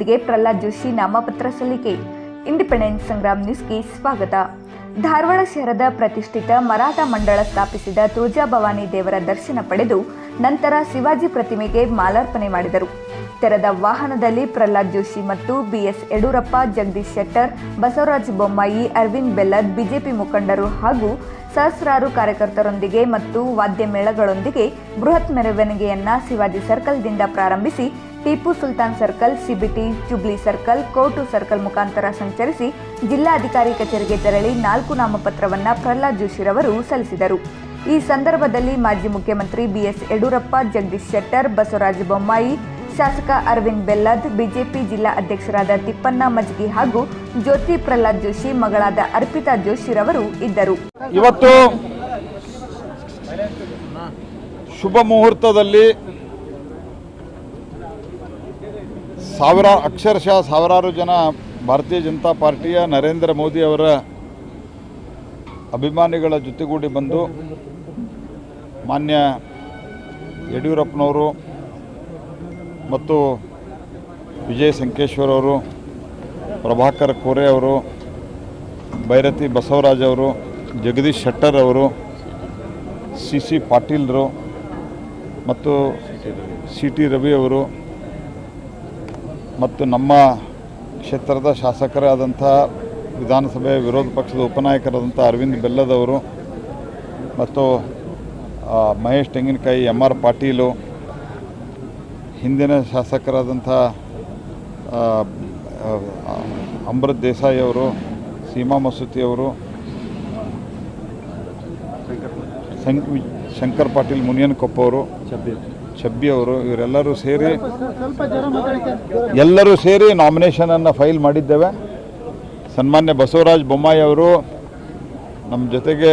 ಮೆರವಣಿಗೆಯೊಂದಿಗೆ ಪ್ರಹ್ಲಾದ್ ಜೋಶಿ ನಾಮಪತ್ರ ಸಲ್ಲಿಕೆ. ಇಂಡಿಪೆಂಡೆನ್ಸ್ ಸಂಗ್ರಾಮ್ ನ್ಯೂಸ್ಗೆ ಸ್ವಾಗತ. ಧಾರವಾಡ ಶಹರದ ಪ್ರತಿಷ್ಠಿತ ಮರಾಠ ಮಂಡಳ ಸ್ಥಾಪಿಸಿದ ತುಳಜಾಭವಾನಿ ದೇವರ ದರ್ಶನ ಪಡೆದು ನಂತರ ಶಿವಾಜಿ ಪ್ರತಿಮೆಗೆ ಮಾಲಾರ್ಪಣೆ ಮಾಡಿದರು. ತೆರೆದ ವಾಹನದಲ್ಲಿ ಪ್ರಹ್ಲಾದ್ ಜೋಶಿ ಮತ್ತು ಬಿಎಸ್ ಯಡಿಯೂರಪ್ಪ, ಜಗದೀಶ್ ಶೆಟ್ಟರ್, ಬಸವರಾಜ ಬೊಮ್ಮಾಯಿ, ಅರವಿಂದ್ ಬೆಲ್ಲದ್, ಬಿಜೆಪಿ ಮುಖಂಡರು ಹಾಗೂ ಸಹಸ್ರಾರು ಕಾರ್ಯಕರ್ತರೊಂದಿಗೆ ಮತ್ತು ವಾದ್ಯ ಮೇಳಗಳೊಂದಿಗೆ ಬೃಹತ್ ಮೆರವಣಿಗೆಯನ್ನ ಶಿವಾಜಿ ಸರ್ಕಲ್ದಿಂದ ಪ್ರಾರಂಭಿಸಿ Tipu Sultan circle, CBT, jubilee circle, court circle ಮುಖಾಂತರ ಸಂಚರಿಸಿ ಜಿಲ್ಲಾಧಿಕಾರಿ ಕಚೇರಿಗೆ ತೆರಳಿ ನಾಲ್ಕು ನಾಮಪತ್ರವನ್ನ ಪ್ರಹ್ಲಾದ್ ಜೋಶಿರವರು ಸಲ್ಲಿಸಿದರು. ಈ ಸಂದರ್ಭದಲ್ಲಿ ಮಾಜಿ ಮುಖ್ಯಮಂತ್ರಿ ಬಿಎಸ್ ಯಡಿಯೂರಪ್ಪ, ಜಗದೀಶ್ ಶೆಟ್ಟರ್, ಬಸವರಾಜ ಬೊಮ್ಮಾಯಿ, ಶಾಸಕ ಅರವಿಂದ್ ಬೆಲ್ಲದ್, ಬಿಜೆಪಿ ಜಿಲ್ಲಾ ಅಧ್ಯಕ್ಷರಾದ ತಿಪ್ಪಣ್ಣ ಮಜ್ಗಿ ಹಾಗೂ ಜ್ಯೋತಿ ಪ್ರಹ್ಲಾದ್ ಜೋಶಿ, ಮಗಳಾದ ಅರ್ಪಿತಾ ಜೋಶಿರವರು ಇದ್ದರು. ಇವತ್ತು ಶುಭ ಮುಹೂರ್ತದಲ್ಲಿ ಸಾವಿರ ಅಕ್ಷರಶಃ ಸಾವಿರಾರು ಜನ ಭಾರತೀಯ ಜನತಾ ಪಾರ್ಟಿಯ ನರೇಂದ್ರ ಮೋದಿ ಅವರ ಅಭಿಮಾನಿಗಳ ಜೊತೆಗೂಡಿ ಬಂದು ಮಾನ್ಯ ಯಡಿಯೂರಪ್ಪನವರು ಮತ್ತು ವಿಜಯ್ ಸಂಕೇಶ್ವರ್ ಅವರು, ಪ್ರಭಾಕರ್ ಕೋರೆ ಅವರು, ಭೈರತಿ ಬಸವರಾಜ್ ಅವರು, ಜಗದೀಶ್ ಶೆಟ್ಟರ್ ಅವರು, ಸಿ ಸಿ ಪಾಟೀಲ್ರು ಮತ್ತು ಸಿ ಟಿ ರವಿ ಅವರು ಮತ್ತು ನಮ್ಮ ಕ್ಷೇತ್ರದ ಶಾಸಕರಾದಂಥ ವಿಧಾನಸಭೆಯ ವಿರೋಧ ಪಕ್ಷದ ಉಪನಾಯಕರಾದಂಥ ಅರವಿಂದ್ ಬೆಲ್ಲದವರು ಮತ್ತು ಮಹೇಶ್ ತೆಂಗಿನಕಾಯಿ ಎಂ ಆರ್ ಪಾಟೀಲು ಹಿಂದಿನ ಶಾಸಕರಾದಂಥ ಅಮೃತ್ ದೇಸಾಯಿ ಅವರು ಸೀಮಾ ಮಸೂತಿ ಅವರು ಶಂ- ಶಂಕರ್ ಪಾಟೀಲ್ ಮುನಿಯನ್ಕೊಪ್ಪ ಅವರು ಚಬ್ಬಿ ಅವರು ಇವರೆಲ್ಲರೂ ಸೇರಿ ಎಲ್ಲರೂ ಸೇರಿ ನಾಮಿನೇಷನನ್ನು ಫೈಲ್ ಮಾಡಿದ್ದೇವೆ. ಸನ್ಮಾನ್ಯ ಬಸವರಾಜ್ ಬೊಮ್ಮಾಯಿ ಅವರು ನಮ್ಮ ಜೊತೆಗೆ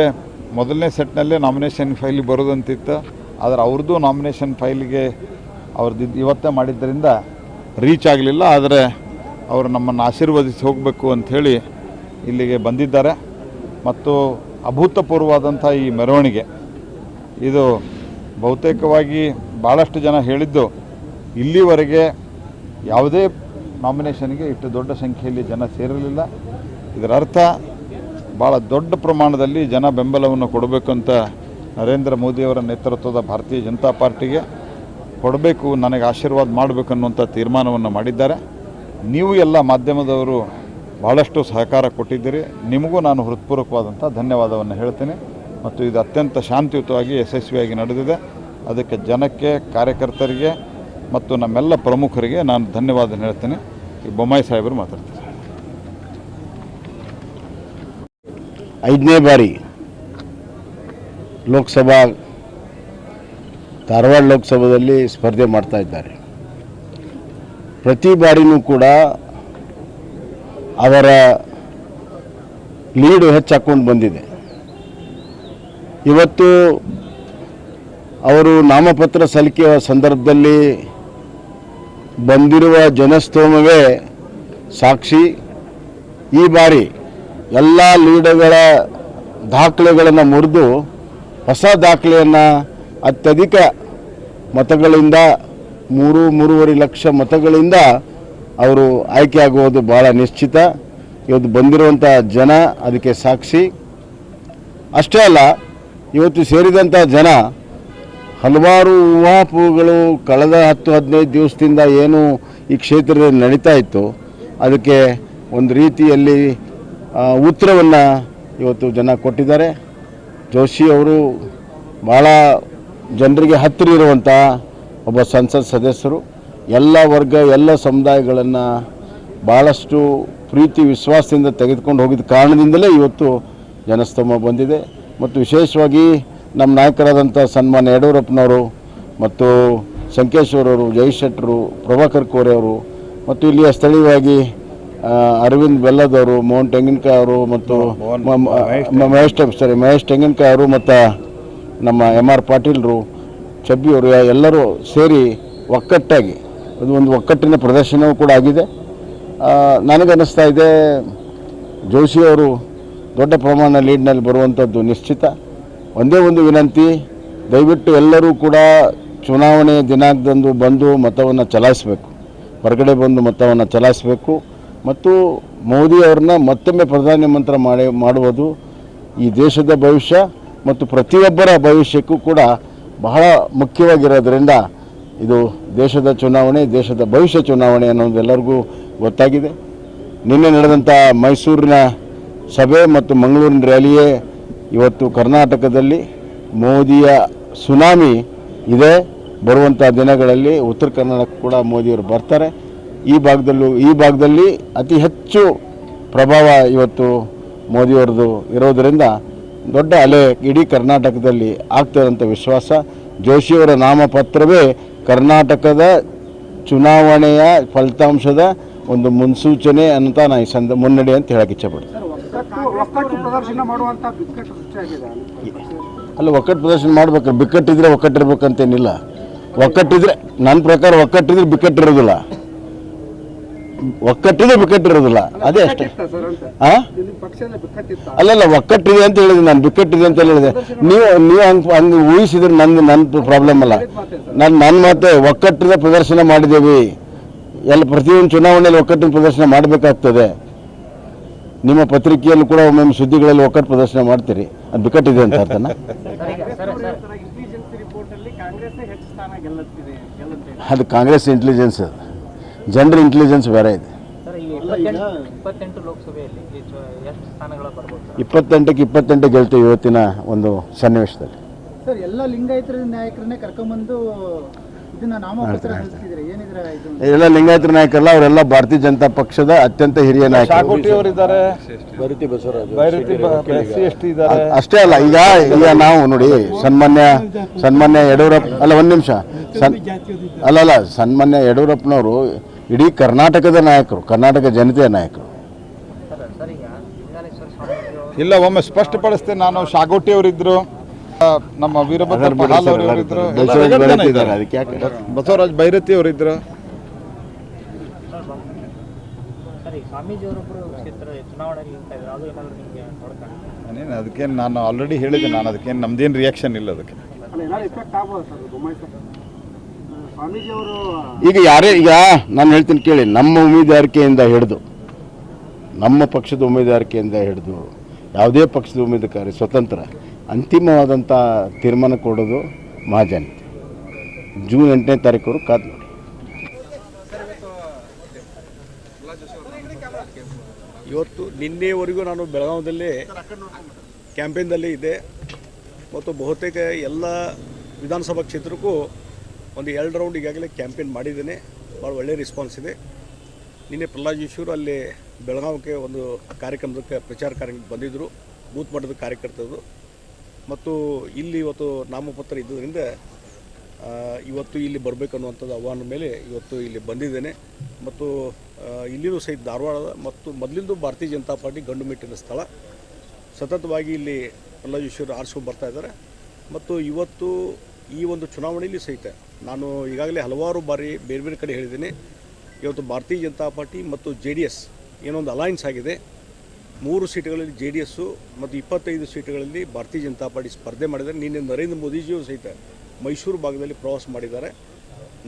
ಮೊದಲನೇ ಸೆಟ್ನಲ್ಲೇ ನಾಮಿನೇಷನ್ ಫೈಲ್ ಬರೋದಂತಿತ್ತು. ಆದರೆ ಅವ್ರದ್ದು ನಾಮಿನೇಷನ್ ಫೈಲಿಗೆ ಅವ್ರದ್ದು ಇವತ್ತೇ ಮಾಡಿದ್ದರಿಂದ ರೀಚ್ ಆಗಲಿಲ್ಲ. ಆದರೆ ಅವರು ನಮ್ಮನ್ನು ಆಶೀರ್ವದಿಸಿ ಹೋಗಬೇಕು ಅಂಥೇಳಿ ಇಲ್ಲಿಗೆ ಬಂದಿದ್ದಾರೆ. ಮತ್ತು ಅಭೂತಪೂರ್ವವಾದಂಥ ಈ ಮೆರವಣಿಗೆ ಇದು ಬಹುತೇಕವಾಗಿ ಭಾಳಷ್ಟು ಜನ ಹೇಳಿದ್ದು, ಇಲ್ಲಿವರೆಗೆ ಯಾವುದೇ ನಾಮಿನೇಷನ್ಗೆ ಇಷ್ಟು ದೊಡ್ಡ ಸಂಖ್ಯೆಯಲ್ಲಿ ಜನ ಸೇರಲಿಲ್ಲ. ಇದರ ಅರ್ಥ ಭಾಳ ದೊಡ್ಡ ಪ್ರಮಾಣದಲ್ಲಿ ಜನ ಬೆಂಬಲವನ್ನು ಕೊಡಬೇಕು ಅಂತ ನರೇಂದ್ರ ಮೋದಿಯವರ ನೇತೃತ್ವದ ಭಾರತೀಯ ಜನತಾ ಪಾರ್ಟಿಗೆ ಕೊಡಬೇಕು, ನನಗೆ ಆಶೀರ್ವಾದ ಮಾಡಬೇಕು ಅನ್ನುವಂಥ ತೀರ್ಮಾನವನ್ನು ಮಾಡಿದ್ದಾರೆ. ನೀವು ಎಲ್ಲ ಮಾಧ್ಯಮದವರು ಭಾಳಷ್ಟು ಸಹಕಾರ ಕೊಟ್ಟಿದ್ದೀರಿ. ನಿಮಗೂ ನಾನು ಹೃತ್ಪೂರ್ವಕವಾದಂಥ ಧನ್ಯವಾದವನ್ನು ಹೇಳ್ತೇನೆ. ಮತ್ತು ಇದು ಅತ್ಯಂತ ಶಾಂತಿಯುತವಾಗಿ ಯಶಸ್ವಿಯಾಗಿ ನಡೆದಿದೆ. ಅದಕ್ಕೆ ಜನಕ್ಕೆ, ಕಾರ್ಯಕರ್ತರಿಗೆ ಮತ್ತು ನಮ್ಮೆಲ್ಲ ಪ್ರಮುಖರಿಗೆ ನಾನು ಧನ್ಯವಾದ ಹೇಳ್ತೇನೆ. ಈ ಬೊಮ್ಮಾಯಿ ಸಾಹೇಬರು ಮಾತಾಡ್ತಾರೆ. ಐದನೇ ಬಾರಿ ಲೋಕಸಭಾ, ಧಾರವಾಡ ಲೋಕಸಭೆಯಲ್ಲಿ ಸ್ಪರ್ಧೆ ಮಾಡ್ತಾ ಇದ್ದಾರೆ. ಪ್ರತಿ ಬಾರಿನೂ ಕೂಡ ಅವರ ಲೀಡು ಹೆಚ್ಚಾಕೊಂಡು ಬಂದಿದೆ. ಇವತ್ತು ಅವರು ನಾಮಪತ್ರ ಸಲ್ಲಿಕೆಯ ಸಂದರ್ಭದಲ್ಲಿ ಬಂದಿರುವ ಜನಸ್ತೋಮವೇ ಸಾಕ್ಷಿ. ಈ ಬಾರಿ ಎಲ್ಲ ಲೀಡರ್ಗಳ ದಾಖಲೆಗಳನ್ನು ಮುರಿದು ಹೊಸ ದಾಖಲೆಯನ್ನು ಅತ್ಯಧಿಕ ಮತಗಳಿಂದ ಮೂರು, ಮೂರುವರೆ ಲಕ್ಷ ಮತಗಳಿಂದ ಅವರು ಆಯ್ಕೆಯಾಗುವುದು ಭಾಳ ನಿಶ್ಚಿತ. ಇವತ್ತು ಬಂದಿರುವಂಥ ಜನ ಅದಕ್ಕೆ ಸಾಕ್ಷಿ. ಅಷ್ಟೇ ಅಲ್ಲ, ಇವತ್ತು ಸೇರಿದಂಥ ಜನ ಹಲವಾರು ಊಹಾಪೋಹಗಳು ಕಳೆದ ಹತ್ತು ಹದಿನೈದು ದಿವಸದಿಂದ ಏನು ಈ ಕ್ಷೇತ್ರದಲ್ಲಿ ನಡೀತಾ ಇತ್ತು. ಅದಕ್ಕೆ ಒಂದು ರೀತಿಯಲ್ಲಿ ಉತ್ತರವನ್ನು ಇವತ್ತು ಜನ ಕೊಟ್ಟಿದ್ದಾರೆ. ಜೋಶಿ ಅವರು ಭಾಳ ಜನರಿಗೆ ಹತ್ತಿರ ಇರುವಂಥ ಒಬ್ಬ ಸಂಸತ್ ಸದಸ್ಯರು. ಎಲ್ಲ ವರ್ಗ, ಎಲ್ಲ ಸಮುದಾಯಗಳನ್ನು ಭಾಳಷ್ಟು ಪ್ರೀತಿ, ವಿಶ್ವಾಸದಿಂದ ತೆಗೆದುಕೊಂಡು ಹೋಗಿದ್ದ ಕಾರಣದಿಂದಲೇ ಇವತ್ತು ಜನಸ್ತಂಭ ಬಂದಿದೆ. ಮತ್ತು ವಿಶೇಷವಾಗಿ ನಮ್ಮ ನಾಯಕರಾದಂಥ ಸನ್ಮಾನ್ಯ ಯಡಿಯೂರಪ್ಪನವರು ಮತ್ತು ಸಂಕೇಶ್ವರ್ ಅವರು ಜಯಶೆಟ್ಟರು ಪ್ರಭಾಕರ್ ಕೋರೆ ಅವರು ಮತ್ತು ಇಲ್ಲಿಯ ಸ್ಥಳೀಯವಾಗಿ ಅರವಿಂದ್ ಬೆಲ್ಲದವರು ಮೋಹನ್ ತೆಂಗಿನಕಾಯಿ ಅವರು ಮತ್ತು ಮಹೇಶ್ ಸಾರಿ ಮಹೇಶ್ ತೆಂಗಿನಕಾಯಿ ಅವರು ಮತ್ತು ನಮ್ಮ ಎಂ ಆರ್ ಪಾಟೀಲ್ರು ಚಬ್ಬಿ ಅವರು ಎಲ್ಲರೂ ಸೇರಿ ಒಕ್ಕಟ್ಟಾಗಿ ಅದು ಒಂದು ಒಕ್ಕಟ್ಟಿನ ಪ್ರದರ್ಶನವೂ ಕೂಡ ಆಗಿದೆ. ನನಗನ್ನಿಸ್ತಾ ಇದೆ ಜೋಶಿ ಅವರು ದೊಡ್ಡ ಪ್ರಮಾಣ ಲೀಡ್ನಲ್ಲಿ ಬರುವಂಥದ್ದು ನಿಶ್ಚಿತ. ಒಂದೇ ಒಂದು ವಿನಂತಿ, ದಯವಿಟ್ಟು ಎಲ್ಲರೂ ಕೂಡ ಚುನಾವಣೆ ದಿನಾಂಕದಂದು ಬಂದು ಮತವನ್ನು ಚಲಾಯಿಸಬೇಕು. ಹೊರಗಡೆ ಬಂದು ಮತವನ್ನು ಚಲಾಯಿಸಬೇಕು. ಮತ್ತು ಮೋದಿ ಅವ್ರನ್ನ ಮತ್ತೊಮ್ಮೆ ಪ್ರಧಾನಮಂತ್ರಿ ಮಾಡಿ, ಮಾಡುವುದು ಈ ದೇಶದ ಭವಿಷ್ಯ ಮತ್ತು ಪ್ರತಿಯೊಬ್ಬರ ಭವಿಷ್ಯಕ್ಕೂ ಕೂಡ ಬಹಳ ಮುಖ್ಯವಾಗಿರೋದ್ರಿಂದ ಇದು ದೇಶದ ಚುನಾವಣೆ, ದೇಶದ ಭವಿಷ್ಯ ಚುನಾವಣೆ ಅನ್ನೋದು ಎಲ್ಲರಿಗೂ ಗೊತ್ತಾಗಿದೆ. ನಿನ್ನೆ ನಡೆದಂಥ ಮೈಸೂರಿನ ಸಭೆ ಮತ್ತು ಮಂಗಳೂರಿನ ರ್ಯಾಲಿಯೇ ಇವತ್ತು ಕರ್ನಾಟಕದಲ್ಲಿ ಮೋದಿಯ ಸುನಾಮಿ ಇದೆ. ಬರುವಂಥ ದಿನಗಳಲ್ಲಿ ಉತ್ತರ ಕರ್ನಾಟಕ ಕೂಡ ಮೋದಿಯವರು ಬರ್ತಾರೆ. ಈ ಭಾಗದಲ್ಲೂ, ಈ ಭಾಗದಲ್ಲಿ ಅತಿ ಹೆಚ್ಚು ಪ್ರಭಾವ ಇವತ್ತು ಮೋದಿಯವ್ರದ್ದು ಇರೋದರಿಂದ ದೊಡ್ಡ ಅಲೆ ಇಡೀ ಕರ್ನಾಟಕದಲ್ಲಿ ಆಗ್ತಿರೋಂಥ ವಿಶ್ವಾಸ. ಜೋಶಿಯವರ ನಾಮಪತ್ರವೇ ಕರ್ನಾಟಕದ ಚುನಾವಣೆಯ ಫಲಿತಾಂಶದ ಒಂದು ಮುನ್ಸೂಚನೆ ಅಂತ ನಾನು ಈ ಸಂದ, ಮುನ್ನಡೆ ಅಂತ ಹೇಳಕ್ಕೆ ಇಚ್ಛೆಪಡ್ತೀನಿ ಒಕ್ಕಟ್ಟು ಒಕ್ಕಟ್ಟು ಪ್ರದರ್ಶನ ಮಾಡುವಂತ ಬಿಕ್ಕಟ್ಟು ಸೃಷ್ಟಿಯಾಗಿದೆ ಅಲ್ಲ ಒಕ್ಕಟ್ಟು ಪ್ರದರ್ಶನ ಮಾಡ್ಬೇಕು. ಬಿಕ್ಕಟ್ಟಿದ್ರೆ ಒಕ್ಕಟ್ಟಿರ್ಬೇಕಂತೇನಿಲ್ಲ. ಒಕ್ಕಟ್ಟಿದ್ರೆ ನನ್ನ ಪ್ರಕಾರ ಒಕ್ಕಟ್ಟಿದ್ರೆ ಬಿಕ್ಕಟ್ಟಿರೋದಿಲ್ಲ. ಒಕ್ಕಟ್ಟಿದ್ರೆ ಬಿಕ್ಕಟ್ಟಿರೋದಿಲ್ಲ. ಅದೇ ಅಷ್ಟೇ. ಅಲ್ಲಲ್ಲ ಒಕ್ಕಟ್ಟಿದೆ ಅಂತ ಹೇಳಿದೆ ನಾನು. ಬಿಕ್ಕಟ್ಟಿದೆ ಅಂತ ಹೇಳಿದೆ. ನೀವು ನೀವು ಹಂಗೆ ಹಂಗೆ ಊಹಿಸಿದ್ರೆ ನನ್ನ ನನ್ನ ಪ್ರಾಬ್ಲಮ್ ಅಲ್ಲ. ನಾನು ನನ್ನ ಮಾತೆ ಒಕ್ಕಟ್ಟಿದ ಪ್ರದರ್ಶನ ಮಾಡಿದ್ದೇವೆ. ಎಲ್ಲ ಪ್ರತಿಯೊಂದು ಚುನಾವಣೆಯಲ್ಲಿ ಒಕ್ಕಟ್ಟಿನ ಪ್ರದರ್ಶನ ಮಾಡಬೇಕಾಗ್ತದೆ. ನಿಮ್ಮ ಪತ್ರಿಕೆಯಲ್ಲೂ ಕೂಡ ಒಮ್ಮೊಮ್ಮೆ ಸುದ್ದಿಗಳಲ್ಲಿ ಒಕ್ಕಟ್ಟು ಪ್ರದರ್ಶನ ಮಾಡ್ತೀರಿ. ಅದು ಬಿಕ್ಕಟ್ಟಿದೆ ಅಂತ ಅರ್ಥನ ಅದು ಕಾಂಗ್ರೆಸ್ ಇಂಟೆಲಿಜೆನ್ಸ್ ಜನರ ಇಂಟೆಲಿಜೆನ್ಸ್ ಬೇರೆ ಇದೆ. ಇಪ್ಪತ್ತೆಂಟಕ್ಕೆ ಇಪ್ಪತ್ತೆಂಟು ಗೆಲ್ತೀವಿ ಇವತ್ತಿನ ಒಂದು ಸನ್ನಿವೇಶದಲ್ಲಿ. ಸರ್, ಎಲ್ಲ ಲಿಂಗಾಯತರ ನಾಯಕರನ್ನೇ ಕರ್ಕೊಂಡ್ಬಂದು ಇದನ್ನ ನಾಮಪತ್ರ ಸಲ್ಲಿಸಿದ್ರೆ ಏನಿದ್ರ ಇದು ಎಲ್ಲ ಲಿಂಗಾಯತ ನಾಯಕರಲ್ಲ ಅವರೆಲ್ಲ ಭಾರತೀಯ ಜನತಾ ಪಕ್ಷದ ಅತ್ಯಂತ ಹಿರಿಯ ನಾಯಕರು. ಅವರಿದ್ದಾರೆ ಅಷ್ಟೇ ಅಲ್ಲ ಈಗ ಈಗ ನಾವು ನೋಡಿ ಸನ್ಮಾನ್ಯ ಸನ್ಮಾನ್ಯ ಯಡಿಯೂರಪ್ಪ ಅಲ್ಲ ಒಂದು ನಿಮಿಷ. ಸನ್ ಅಲ್ಲ ಅಲ್ಲ ಸನ್ಮಾನ್ಯ ಯಡಿಯೂರಪ್ಪನವರು ಇಡೀ ಕರ್ನಾಟಕದ ನಾಯಕರು ಕರ್ನಾಟಕ ಜನತೆಯ ನಾಯಕರು. ಇಲ್ಲ ಒಮ್ಮೆ ಸ್ಪಷ್ಟಪಡಿಸ್ತೇನೆ ನಾನು ಶಾಗೋಟಿ ಅವರಿದ್ರು. ಆ, ನಮ್ಮ ವೀರಭದ್ರ ಅವರಿದ್ರು ಬಸವರಾಜ್ ಬೈರತಿ ಬೈರತಿ ಅವರಿದ್ರು ನಾನೇನು ಅದಕ್ಕೇನು ನಾನು ಆಲ್ರೆಡಿ ಹೇಳಿದೆ ನಾನು ಅದಕ್ಕೇನು ನಮ್ದೇನು ರಿಯಾಕ್ಷನ್ ಇಲ್ಲ ಅದಕ್ಕೆ. ಅಲ್ಲ ಇಫೆಕ್ಟ್ ಆಗ್ಬೋದು ಸರ್ ಸ್ವಾಮೀಜಿ ಅವರು ಈಗ ಯಾರೇ ಈಗ ನಾನು ಹೇಳ್ತೀನಿ ಕೇಳಿ ನಮ್ಮ ಉಮೇದುವಾರಿಕೆಯಿಂದ ಹಿಡಿದು ನಮ್ಮ ಪಕ್ಷದ ಉಮೇದುವಾರಿಕೆಯಿಂದ ಹಿಡಿದು ಯಾವುದೇ ಪಕ್ಷದ ಉಮೇದುವಾರಿ ಸ್ವತಂತ್ರ ಅಂತಿಮವಾದಂಥ ತೀರ್ಮಾನ ಕೊಡೋದು ಮಹಾಜನತೆ ಜೂನ್ ಎಂಟನೇ ತಾರೀಕು ಕಾದು ನೋಡಿ. ಇವತ್ತು ನಿನ್ನೆವರೆಗೂ ನಾನು ಬೆಳಗಾವಿಯಲ್ಲಿ ಕ್ಯಾಂಪೇನ್ದಲ್ಲಿ ಇದ್ದೆ. ಮತ್ತು ಬಹುತೇಕ ಎಲ್ಲ ವಿಧಾನಸಭಾ ಕ್ಷೇತ್ರಕ್ಕೂ ಒಂದು ಎರಡು ರೌಂಡ್ ಈಗಾಗಲೇ ಕ್ಯಾಂಪೇನ್ ಮಾಡಿದ್ದೇನೆ. ಭಾಳ ಒಳ್ಳೆಯ ರೆಸ್ಪಾನ್ಸ್ ಇದೆ. ನಿನ್ನೆ ಪ್ರಹ್ಲಾದ್ ಜೋಶಿಯವರು ಅಲ್ಲಿ ಬೆಳಗಾವಿಗೆ ಒಂದು ಕಾರ್ಯಕ್ರಮದಕ್ಕೆ ಪ್ರಚಾರ ಕಾರ್ಯಕ್ಕೆ ಬಂದಿದ್ದರು. ಬೂತ್ ಮಟ್ಟದ ಕಾರ್ಯಕರ್ತರು. ಮತ್ತು ಇಲ್ಲಿ ಇವತ್ತು ನಾಮಪತ್ರ ಇದ್ದುದರಿಂದ ಆ, ಇವತ್ತು ಇಲ್ಲಿ ಬರಬೇಕನ್ನುವಂಥದ್ದು ಆಹ್ವಾನ ಮೇಲೆ ಇವತ್ತು ಇಲ್ಲಿ ಬಂದಿದ್ದೇನೆ. ಮತ್ತು ಇಲ್ಲಿಯೂ ಸಹಿತ ಧಾರವಾಡದ ಮತ್ತು ಮೊದಲಿಂದು ಭಾರತೀಯ ಜನತಾ ಪಾರ್ಟಿ ಗಂಡು ಮೆಟ್ಟಿನ ಸ್ಥಳ. ಸತತವಾಗಿ ಇಲ್ಲಿ ಪ್ರಹ್ಲಾದ್ ಜೋಶಿಯವರು ಆರಿಸ್ಕೊಂಡು ಬರ್ತಾ ಇದ್ದಾರೆ. ಮತ್ತು ಇವತ್ತು ಈ ಒಂದು ಚುನಾವಣೆಯಲ್ಲಿ ಸಹಿತ ನಾನು ಈಗಾಗಲೇ ಹಲವಾರು ಬಾರಿ ಬೇರೆ ಬೇರೆ ಕಡೆ ಹೇಳಿದ್ದೀನಿ. ಇವತ್ತು ಭಾರತೀಯ ಜನತಾ ಪಾರ್ಟಿ ಮತ್ತು ಜೆ ಡಿ ಎಸ್ ಏನೊಂದು ಅಲಾಯನ್ಸ್ ಆಗಿದೆ. ಮೂರು ಸೀಟುಗಳಲ್ಲಿ ಜೆ ಡಿ ಎಸ್ಸು ಮತ್ತು ಇಪ್ಪತ್ತೈದು ಸೀಟುಗಳಲ್ಲಿ ಭಾರತೀಯ ಜನತಾ ಪಾರ್ಟಿ ಸ್ಪರ್ಧೆ ಮಾಡಿದ್ದಾರೆ. ನಿನ್ನೆ ನರೇಂದ್ರ ಮೋದಿಜಿಯು ಸಹಿತ ಮೈಸೂರು ಭಾಗದಲ್ಲಿ ಪ್ರವಾಸ ಮಾಡಿದ್ದಾರೆ.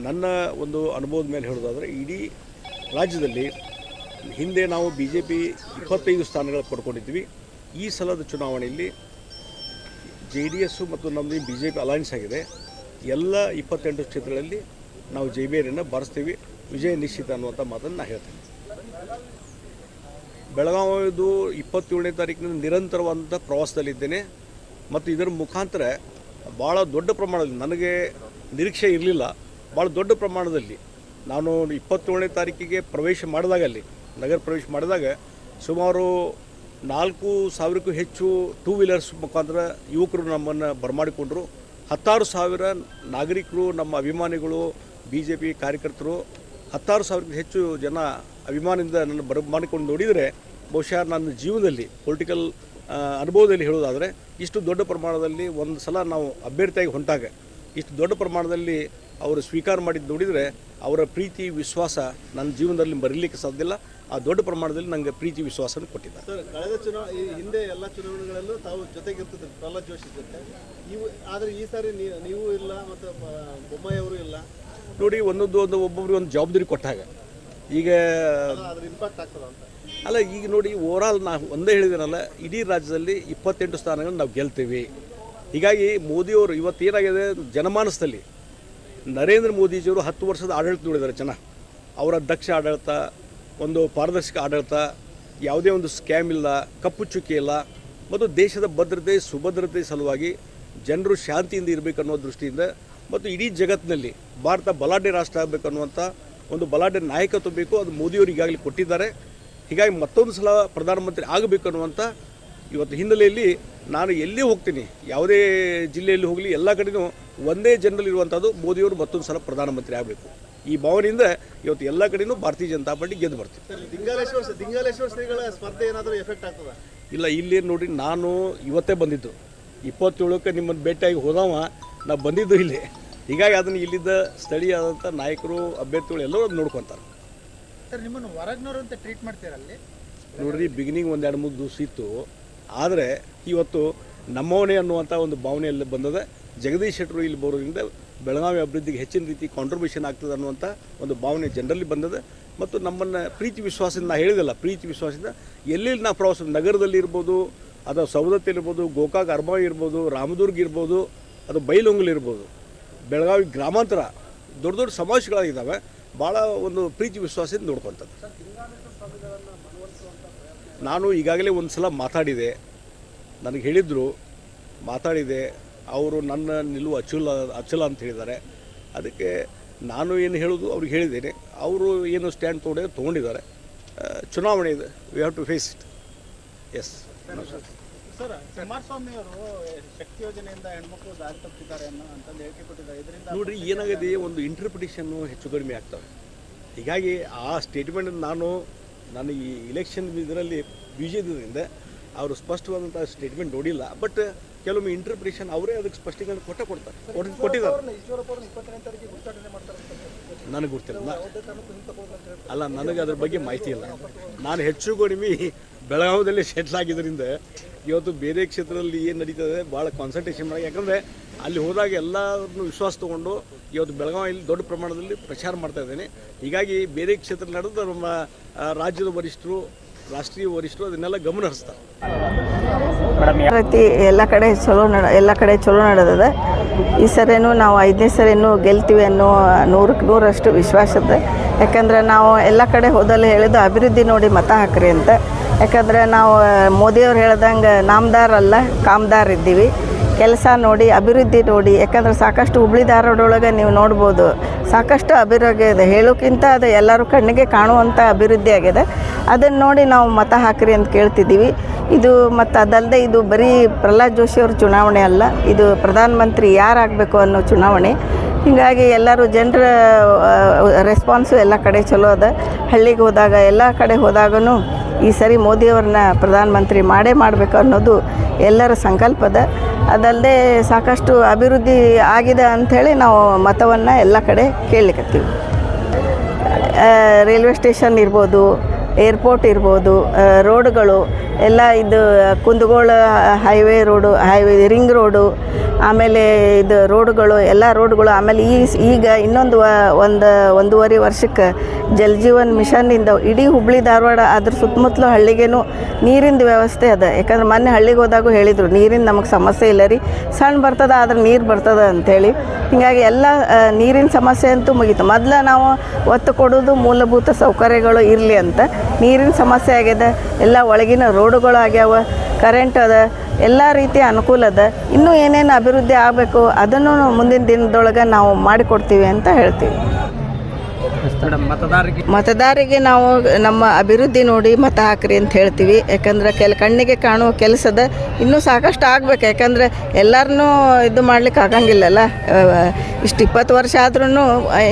ನನ್ನ ಒಂದು ಅನುಭವದ ಮೇಲೆ ಹೇಳೋದಾದರೆ ಇಡೀ ರಾಜ್ಯದಲ್ಲಿ ಹಿಂದೆ ನಾವು ಬಿ ಜೆ ಪಿ ಇಪ್ಪತ್ತೈದು ಸ್ಥಾನಗಳು ಪಡ್ಕೊಂಡಿದ್ವಿ. ಈ ಸಲದ ಚುನಾವಣೆಯಲ್ಲಿ ಜೆ ಡಿ ಎಸ್ಸು ಮತ್ತು ನಮ್ಮದು ಬಿ ಜೆ ಪಿ ಅಲೈನ್ಸ್ ಆಗಿದೆ. ಎಲ್ಲ ಇಪ್ಪತ್ತೆಂಟು ಕ್ಷೇತ್ರಗಳಲ್ಲಿ ನಾವು ಜೆ ಬಿ ಬಾರಿಸ್ತೀವಿ. ವಿಜಯ ನಿಶ್ಚಿತ ಅನ್ನುವಂಥ ಮಾತನ್ನು ನಾನು ಹೇಳ್ತೇನೆ. ಬೆಳಗಾವಿದು ಇಪ್ಪತ್ತೇಳನೇ ತಾರೀಕಿನ ನಿರಂತರವಾದಂಥ ಪ್ರವಾಸದಲ್ಲಿದ್ದೇನೆ. ಮತ್ತು ಇದರ ಮುಖಾಂತರ ಭಾಳ ದೊಡ್ಡ ಪ್ರಮಾಣದಲ್ಲಿ ನನಗೆ ನಿರೀಕ್ಷೆ ಇರಲಿಲ್ಲ. ಭಾಳ ದೊಡ್ಡ ಪ್ರಮಾಣದಲ್ಲಿ ನಾನು ಇಪ್ಪತ್ತೇಳನೇ ತಾರೀಕಿಗೆ ಪ್ರವೇಶ ಮಾಡಿದಾಗ ಅಲ್ಲಿ, ನಗರ ಪ್ರವೇಶ ಮಾಡಿದಾಗ ಸುಮಾರು ನಾಲ್ಕು ಸಾವಿರಕ್ಕೂ ಹೆಚ್ಚು ಟೂ ವೀಲರ್ಸ್ ಮುಖಾಂತರ ಯುವಕರು ನಮ್ಮನ್ನು ಬರಮಾಡಿಕೊಂಡರು. ಹತ್ತಾರು ಸಾವಿರ ನಾಗರಿಕರು, ನಮ್ಮ ಅಭಿಮಾನಿಗಳು ಬಿ ಜೆ ಪಿ ಕಾರ್ಯಕರ್ತರು, ಹತ್ತಾರು ಸಾವಿರಕ್ಕೂ ಹೆಚ್ಚು ಜನ ಅಭಿಮಾನದಿಂದ ನನ್ನ ಬರಮಾಡಿಕೊಂಡು ನೋಡಿದರೆ ಬಹುಶಃ ನನ್ನ ಜೀವನದಲ್ಲಿ ಪೊಲಿಟಿಕಲ್ ಅನುಭವದಲ್ಲಿ ಹೇಳೋದಾದರೆ ಇಷ್ಟು ದೊಡ್ಡ ಪ್ರಮಾಣದಲ್ಲಿ ಒಂದು ಸಲ ನಾವು ಅಭ್ಯರ್ಥಿಯಾಗಿ ಹೊಂಟಾಗ ಇಷ್ಟು ದೊಡ್ಡ ಪ್ರಮಾಣದಲ್ಲಿ ಅವರು ಸ್ವೀಕಾರ ಮಾಡಿದ್ದು ನೋಡಿದರೆ ಅವರ ಪ್ರೀತಿ ವಿಶ್ವಾಸ ನನ್ನ ಜೀವನದಲ್ಲಿ ಬರಲಿಕ್ಕೆ ಸಾಧ್ಯ ಇಲ್ಲ. ಆ ದೊಡ್ಡ ಪ್ರಮಾಣದಲ್ಲಿ ನನಗೆ ಪ್ರೀತಿ ವಿಶ್ವಾಸನ ಕೊಟ್ಟಿದ್ದಾರೆ. ಸರ್ ಕಳೆದ ಚುನಾವಣೆ ಹಿಂದೆ ಎಲ್ಲ ಚುನಾವಣೆಗಳಲ್ಲೂ ತಾವು ಜೊತೆಗಿರ್ತಿದ್ರು ಪ್ರಹ್ಲಾದ್ ಜೋಶಿ ಜೊತೆ. ಇವು ಆದರೆ ಈ ಸಾರಿ ನೀವು ನೀವು ಇಲ್ಲ ಮತ್ತು ಬೊಮ್ಮಾಯಿ ಅವರು ಇಲ್ಲ. ನೋಡಿ ಒಂದೊಂದು ಒಂದು ಒಬ್ಬೊಬ್ರಿಗೆ ಒಂದು ಜವಾಬ್ದಾರಿ ಕೊಟ್ಟಾಗ ಈಗ ಅಲ್ಲ, ಈಗ ನೋಡಿ ಓವರಾಲ್ ನಾ ಒಂದೇ ಹೇಳಿದ್ದೀನಲ್ಲ ಇಡೀ ರಾಜ್ಯದಲ್ಲಿ ಇಪ್ಪತ್ತೆಂಟು ಸ್ಥಾನಗಳನ್ನು ನಾವು ಗೆಲ್ತೀವಿ. ಹೀಗಾಗಿ ಮೋದಿಯವರು ಇವತ್ತು ಏನಾಗಿದೆ, ಜನಮಾನಸದಲ್ಲಿ ನರೇಂದ್ರ ಮೋದಿಜಿಯವರು ಹತ್ತು ವರ್ಷದ ಆಡಳಿತ ನೋಡಿದ್ದಾರೆ ಜನ. ಅವರ ದಕ್ಷ ಆಡಳಿತ, ಒಂದು ಪಾರದರ್ಶಕ ಆಡಳಿತ, ಯಾವುದೇ ಒಂದು ಸ್ಕ್ಯಾಮ್ ಇಲ್ಲ, ಕಪ್ಪು ಚುಕ್ಕಿ ಇಲ್ಲ, ಮತ್ತು ದೇಶದ ಭದ್ರತೆ, ಸುಭದ್ರತೆ ಸಲುವಾಗಿ ಜನರು ಶಾಂತಿಯಿಂದ ಇರಬೇಕು ಅನ್ನೋ ದೃಷ್ಟಿಯಿಂದ, ಮತ್ತು ಇಡೀ ಜಗತ್ತಿನಲ್ಲಿ ಭಾರತ ಬಲಾಢ್ಯ ರಾಷ್ಟ್ರ ಆಗಬೇಕು ಅನ್ನುವಂಥ ಒಂದು ಬಲಾಢ್ಯ ನಾಯಕತ್ವ ಬೇಕು ಅದು ಮೋದಿಯವರು ಈಗಾಗಲೇ ಕೊಟ್ಟಿದ್ದಾರೆ. ಹೀಗಾಗಿ ಮತ್ತೊಂದು ಸಲ ಪ್ರಧಾನಮಂತ್ರಿ ಆಗಬೇಕು ಅನ್ನುವಂಥ ಇವತ್ತು ಹಿನ್ನೆಲೆಯಲ್ಲಿ ನಾನು ಎಲ್ಲಿ ಹೋಗ್ತೀನಿ ಯಾವುದೇ ಜಿಲ್ಲೆಯಲ್ಲಿ ಹೋಗಲಿ ಎಲ್ಲ ಕಡೆನೂ ಒಂದೇ ಜನರಲ್ಲಿ ಇರುವಂಥದ್ದು ಮೋದಿಯವರು ಮತ್ತೊಂದು ಸಲ ಪ್ರಧಾನಮಂತ್ರಿ ಆಗಬೇಕು. ಈ ಭಾವನೆಯಿಂದ ಇವತ್ತು ಎಲ್ಲ ಕಡೆಯೂ ಭಾರತೀಯ ಜನತಾ ಪಾರ್ಟಿ ಗೆದ್ದು ಬರ್ತೀವಿ. ಸ್ಪರ್ಧೆ ಏನಾದರೂ ಎಫೆಕ್ಟ್ ಆಗ್ತದೆ? ಇಲ್ಲ ಇಲ್ಲಿ ನೋಡಿ ನಾನು ಇವತ್ತೇ ಬಂದಿದ್ದು. ಇಪ್ಪತ್ತೇಳಕ್ಕೆ ನಿಮ್ಮನ್ನು ಭೇಟಿಯಾಗಿ ಹೋದವ ನಾ ಬಂದಿದ್ದು ಇಲ್ಲಿ. ಹೀಗಾಗಿ ಅದನ್ನು ಇಲ್ಲಿದ್ದ ಸ್ಥಳೀಯ ಆದಂಥ ನಾಯಕರು ಅಭ್ಯರ್ಥಿಗಳು ಎಲ್ಲರೂ ಅದು ನೋಡ್ಕೊತಾರೆ. ಸರ್ ನಿಮ್ಮನ್ನು ಹೊರಗ್ನವ್ರು ಅಂತ ಟ್ರೀಟ್ ಮಾಡ್ತೀರಲ್ಲಿ ನೋಡ್ರಿ ಬಿಗಿನಿಂಗ್ ಒಂದು ಎರಡು ಮೂರು ದಿವಸ ಇತ್ತು. ಆದರೆ ಇವತ್ತು ನಮ್ಮವನೇ ಅನ್ನುವಂಥ ಒಂದು ಭಾವನೆಯಲ್ಲಿ ಬಂದದ ಜಗದೀಶ್ ಶೆಟ್ಟರು ಇಲ್ಲಿ ಬರೋದ್ರಿಂದ ಬೆಳಗಾವಿ ಅಭಿವೃದ್ಧಿಗೆ ಹೆಚ್ಚಿನ ರೀತಿ ಕಾಂಟ್ರಿಬ್ಯೂಷನ್ ಆಗ್ತದೆ ಅನ್ನುವಂಥ ಒಂದು ಭಾವನೆ ಜನರಲ್ಲಿ ಬಂದದೆ. ಮತ್ತು ನಮ್ಮನ್ನು ಪ್ರೀತಿ ವಿಶ್ವಾಸದಿಂದ ನಾ ಹೇಳಿದಲ್ಲ ಪ್ರೀತಿ ವಿಶ್ವಾಸದಿಂದ ಎಲ್ಲೆಲ್ಲಿ ನಾವು ಪ್ರವಾಸ ನಗರದಲ್ಲಿ ಇರ್ಬೋದು ಅದು ಸೌದತ್ತಿರ್ಬೋದು ಗೋಕಾಕ್ ಅರ್ಬಾವ್ ಇರ್ಬೋದು ರಾಮದುರ್ಗ ಇರ್ಬೋದು ಅದು ಬೈಲೊಂಗಲ್ ಇರ್ಬೋದು. ಬೆಳಗಾವಿ ಗ್ರಾಮಾಂತರ ದೊಡ್ಡ ದೊಡ್ಡ ಸಮಾವೇಶಗಳಾಗಿದ್ದಾವೆ ಭಾಳ ಒಂದು ಪ್ರೀತಿ ವಿಶ್ವಾಸದಿಂದ ನೋಡ್ಕೊತದ್ದು. ನಾನು ಈಗಾಗಲೇ ಒಂದು ಸಲ ಮಾತಾಡಿದೆ. ನನಗೆ ಹೇಳಿದರು, ಮಾತಾಡಿದೆ. ಅವರು ನನ್ನ ನಿಲುವು ಅಚುಲ, ಅಚಲ ಅಂತ ಹೇಳಿದ್ದಾರೆ. ಅದಕ್ಕೆ ನಾನು ಏನು ಹೇಳೋದು ಅವ್ರಿಗೆ ಹೇಳಿದ್ದೇನೆ. ಅವರು ಏನು ಸ್ಟ್ಯಾಂಡ್ ತೊಗೊಂಡೆ ತೊಗೊಂಡಿದ್ದಾರೆ. ಚುನಾವಣೆ ಇದೆ. We have to face it yes sir Kumaraswamy ಅವರು ಶಕ್ತಿ ಯೋಜನೆಯಿಂದ ಹೆಣ್ಮಕ್ಳು ದಾರಿ ತಪ್ಪಿದ್ದಾರೆ ಅನ್ನೋ ಅಂತಂದು ಹೇಳಿಕೆ ಕೊಟ್ಟಿದ್ದಾರೆ. ಇದರಿಂದ ನೋಡ್ರಿ ಏನಾಗಿದೆ ಒಂದು ಇಂಟರ್ಪ್ರಿಟೇಷನ್ ಹೆಚ್ಚು ಕಡಿಮೆ ಆಗ್ತವೆ. ಹೀಗಾಗಿ ಆ ಸ್ಟೇಟ್ಮೆಂಟ್ ನಾನು ನಾನು ಈ ಇಲೆಕ್ಷನ್ ಇದರಲ್ಲಿ ಬೀಜದಿಂದ ಅವರು ಸ್ಪಷ್ಟವಾದಂಥ ಸ್ಟೇಟ್ಮೆಂಟ್ ನೋಡಿಲ್ಲ. ಬಟ್ ಕೆಲವೊಮ್ಮೆ ಇಂಟರ್ಪ್ರಿಟೇಷನ್ ಅವರೇ ಅದಕ್ಕೆ ಸ್ಪಷ್ಟೀಕರಣ ಕೊಟ್ಟೆ ಕೊಡ್ತಾರೆ. ಕೊಟ್ಟು- ಕೊಟ್ಟಿದ್ದಾರೆ. ನನಗೆ ಗೊತ್ತಿಲ್ಲ. ಅಲ್ಲ ನನಗೆ ಅದ್ರ ಬಗ್ಗೆ ಮಾಹಿತಿ ಇಲ್ಲ. ನಾನು ಹೆಚ್ಚು ಕಡಿಮೆ ಬೆಳಗಾವದಲ್ಲಿ ಸೆಟ್ಲ್ ಆಗಿದ್ದರಿಂದ ಇವತ್ತು ಬೇರೆ ಕ್ಷೇತ್ರದಲ್ಲಿ ಏನು ನಡೀತದೆ ಭಾಳ ಕಾನ್ಸಂಟ್ರೇಷನ್ ಮಾಡಿ. ಯಾಕಂದರೆ ಅಲ್ಲಿ ಹೋದಾಗ ಎಲ್ಲರನ್ನು ವಿಶ್ವಾಸ ತೊಗೊಂಡು ಇವತ್ತು ಬೆಳಗಾವಿಯಲ್ಲಿ ದೊಡ್ಡ ಪ್ರಮಾಣದಲ್ಲಿ ಪ್ರಚಾರ ಮಾಡ್ತಾ ಇದ್ದೇನೆ. ಹೀಗಾಗಿ ಬೇರೆ ಕ್ಷೇತ್ರ ನಡೆದು ನಮ್ಮ ರಾಜ್ಯದ ವರಿಷ್ಠರು, ರಾಷ್ಟ್ರೀಯ ವರಿಷ್ಠರು ಅದನ್ನೆಲ್ಲ ಗಮನ ಹರಿಸ್ತಾರೆ. ರೀತಿ ಎಲ್ಲ ಕಡೆ ಚಲೋ ನಡ, ಎಲ್ಲ ಕಡೆ ಚಲೋ ನಡೆದದ. ಈ ಸರಿನೂ ನಾವು ಐದನೇ ಸರಿನೂ ಗೆಲ್ತೀವಿ ಅನ್ನೋ ನೂರಕ್ಕೆ ನೂರಷ್ಟು ವಿಶ್ವಾಸ ಇದೆ. ಯಾಕಂದ್ರೆ ನಾವು ಎಲ್ಲ ಕಡೆ ಹೋದಲ್ಲಿ ಹೇಳಿದ್ದು ಅಭಿವೃದ್ಧಿ ನೋಡಿ ಮತ ಹಾಕ್ರಿ ಅಂತ. ಯಾಕಂದ್ರೆ ನಾವು ಮೋದಿಯವ್ರು ಹೇಳ್ದಂಗೆ ನಾಮದಾರ್ ಅಲ್ಲ, ಕಾಮ್ದಾರ್ ಇದ್ದೀವಿ. ಕೆಲಸ ನೋಡಿ, ಅಭಿವೃದ್ಧಿ ನೋಡಿ, ಯಾಕಂದ್ರೆ ಸಾಕಷ್ಟು ಹುಬ್ಳಿ ಧಾರವಾಡೊಳಗೆ ನೀವು ನೋಡ್ಬೋದು, ಸಾಕಷ್ಟು ಅಭಿವೃದ್ಧಿ ಇದೆ. ಹೇಳೋಕ್ಕಿಂತ ಅದು ಎಲ್ಲರೂ ಕಣ್ಣಿಗೆ ಕಾಣುವಂಥ ಅಭಿವೃದ್ಧಿ ಆಗಿದೆ. ಅದನ್ನು ನೋಡಿ ನಾವು ಮತ ಹಾಕ್ರಿ ಅಂತ ಕೇಳ್ತಿದ್ದೀವಿ. ಇದು ಮತ್ತು ಅದಲ್ಲದೆ ಇದು ಬರೀ ಪ್ರಹ್ಲಾದ್ ಜೋಶಿ ಅವ್ರ ಚುನಾವಣೆ ಅಲ್ಲ, ಇದು ಪ್ರಧಾನಮಂತ್ರಿ ಯಾರಾಗಬೇಕು ಅನ್ನೋ ಚುನಾವಣೆ. ಹೀಗಾಗಿ ಎಲ್ಲರೂ ಜನರ ರೆಸ್ಪಾನ್ಸು ಎಲ್ಲ ಕಡೆ ಚಲೋ ಅದ. ಹಳ್ಳಿಗೆ ಹೋದಾಗ ಎಲ್ಲ ಕಡೆ ಹೋದಾಗೂ ಈ ಸರಿ ಮೋದಿಯವ್ರನ್ನ ಪ್ರಧಾನಮಂತ್ರಿ ಮಾಡೇ ಮಾಡಬೇಕು ಅನ್ನೋದು ಎಲ್ಲರ ಸಂಕಲ್ಪದ. ಅದಲ್ಲದೆ ಸಾಕಷ್ಟು ಅಭಿವೃದ್ಧಿ ಆಗಿದೆ ಅಂಥೇಳಿ ನಾವು ಮತವನ್ನು ಎಲ್ಲ ಕಡೆ ಕೇಳಲಿಕ್ಕತ್ತೀವಿ ರೈಲ್ವೆ ಸ್ಟೇಷನ್ ಇರ್ಬೋದು, ಏರ್ಪೋರ್ಟ್ ಇರ್ಬೋದು ರೋಡ್ಗಳು, ಎಲ್ಲ ಇದು Kundagol highway road, highway ring road ಆಮೇಲೆ ಇದು ರೋಡ್ಗಳು, ಎಲ್ಲ ರೋಡ್ಗಳು, ಆಮೇಲೆ ಈ ಈಗ ಇನ್ನೊಂದು ಒಂದು, ಒಂದೂವರೆ ವರ್ಷಕ್ಕೆ ಜಲ್ ಜೀವನ್ ಮಿಷನ್ನಿಂದ ಇಡೀ ಹುಬ್ಳಿ ಧಾರವಾಡ ಅದ್ರ ಸುತ್ತಮುತ್ತಲು ಹಳ್ಳಿಗೇನು ನೀರಿಂದು ವ್ಯವಸ್ಥೆ ಅದ. ಯಾಕಂದ್ರೆ ಮೊನ್ನೆ ಹಳ್ಳಿಗೆ ಹೋದಾಗೂ ಹೇಳಿದರು, ನೀರಿನ ನಮಗೆ ಸಮಸ್ಯೆ ಇಲ್ಲ ರೀ ಸಣ್ಣ ಬರ್ತದ ಆದ್ರೆ ನೀರು ಬರ್ತದ ಅಂಥೇಳಿ ಹೀಗಾಗಿ ಎಲ್ಲ ನೀರಿನ ಸಮಸ್ಯೆ ಅಂತೂ ಮುಗೀತು. ಮೊದಲು ನಾವು ಒತ್ತು ಕೊಡೋದು ಮೂಲಭೂತ ಸೌಕರ್ಯಗಳು ಇರಲಿ ಅಂತ. ನೀರಿನ ಸಮಸ್ಯೆ ಆಗ್ಯದ, ಎಲ್ಲ ಒಳಗಿನ ರೋಡುಗಳು ಆಗ್ಯಾವ, ಕರೆಂಟ್ ಅದ ಎಲ್ಲ ರೀತಿಯ ಅನುಕೂಲ ಅದ. ಇನ್ನೂ ಏನೇನು ಅಭಿವೃದ್ಧಿ ಆಗಬೇಕು ಅದನ್ನು ಮುಂದಿನ ದಿನದೊಳಗೆ ನಾವು ಮಾಡಿಕೊಡ್ತೀವಿ ಅಂತ ಹೇಳ್ತೀವಿ. ಮತದಾರರಿಗೆ ನಾವು ನಮ್ಮ ಅಭಿವೃದ್ಧಿ ನೋಡಿ ಮತ ಹಾಕ್ರಿ ಅಂತ ಹೇಳ್ತೀವಿ. ಯಾಕಂದ್ರೆ ಕೆಲ ಕಣ್ಣಿಗೆ ಕಾಣುವ ಕೆಲಸದ ಇನ್ನೂ ಸಾಕಷ್ಟು ಆಗ್ಬೇಕು. ಯಾಕಂದ್ರೆ ಎಲ್ಲರನ್ನೂ ಇದು ಮಾಡ್ಲಿಕ್ಕೆ ಆಗಂಗಿಲ್ಲಲ್ಲ. ಇಷ್ಟು ಇಪ್ಪತ್ತು ವರ್ಷ ಆದ್ರೂ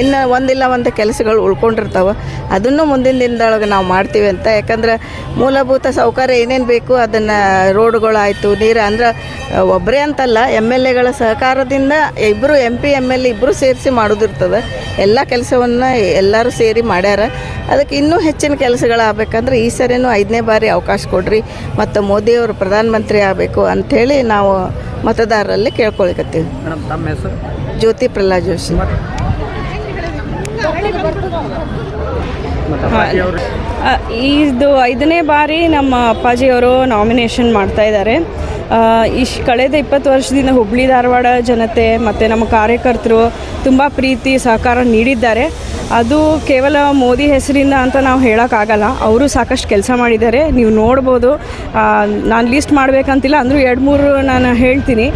ಇನ್ನು ಒಂದಿಲ್ಲ ಒಂದು ಕೆಲಸಗಳು ಉಳ್ಕೊಂಡಿರ್ತಾವೆ. ಅದನ್ನು ಮುಂದಿನ ದಿನದೊಳಗೆ ನಾವು ಮಾಡ್ತೀವಿ ಅಂತ. ಯಾಕಂದ್ರೆ ಮೂಲಭೂತ ಸೌಕರ್ಯ ಏನೇನು ಬೇಕು ಅದನ್ನು ರೋಡ್ಗಳಾಯಿತು, ನೀರು ಅಂದ್ರೆ ಒಬ್ಬರೇ ಅಂತಲ್ಲ, ಎಂ ಎಲ್ ಎಗಳ ಸಹಕಾರದಿಂದ ಇಬ್ಬರು ಎಂ ಪಿ ಎಂ ಎಲ್ ಇಬ್ಬರು ಸೇರಿಸಿ ಮಾಡೋದಿರ್ತದೆ. ಎಲ್ಲ ಕೆಲಸವನ್ನು ಎಲ್ಲರೂ ಸೇರಿ ಮಾಡ್ಯಾರ. ಅದಕ್ಕೆ ಇನ್ನೂ ಹೆಚ್ಚಿನ ಕೆಲಸಗಳಾಗಬೇಕಂದ್ರೆ ಈ ಸರಿನೂ ಐದನೇ ಬಾರಿ ಅವಕಾಶ ಕೊಡ್ರಿ ಮತ್ತು ಮೋದಿಯವರು ಪ್ರಧಾನಮಂತ್ರಿ ಆಗಬೇಕು ಅಂಥೇಳಿ ನಾವು ಮತದಾರರಲ್ಲಿ ಕೇಳ್ಕೊಳಿಕತ್ತೀವಿ. ತಮ್ಮ ಹೆಸರು? ಜ್ಯೋತಿ ಪ್ರಹ್ಲಾದ್ ಜೋಶಿ. ಇದು ಐದನೇ ಬಾರಿ ನಮ್ಮ ಅಪ್ಪಾಜಿಯವರು ನಾಮಿನೇಷನ್ ಮಾಡ್ತಾ ಇದ್ದಾರೆ. ಇಶ್, ಕಳೆದ ಇಪ್ಪತ್ತು ವರ್ಷದಿಂದ ಹುಬ್ಳಿ ಧಾರವಾಡ ಜನತೆ ಮತ್ತು ನಮ್ಮ ಕಾರ್ಯಕರ್ತರು ತುಂಬ ಪ್ರೀತಿ, ಸಹಕಾರ ನೀಡಿದ್ದಾರೆ. ಅದು ಕೇವಲ ಮೋದಿ ಹೆಸರಿಂದ ಅಂತ ನಾವು ಹೇಳೋಕ್ಕಾಗಲ್ಲ. ಅವರು ಸಾಕಷ್ಟು ಕೆಲಸ ಮಾಡಿದ್ದಾರೆ. ನೀವು ನೋಡ್ಬೋದು. ನಾನು ಲಿಸ್ಟ್ ಮಾಡಬೇಕಂತಿಲ್ಲ, ಅಂದರೂ ಎರಡು ಮೂರು ನಾನು ಹೇಳ್ತೀನಿ.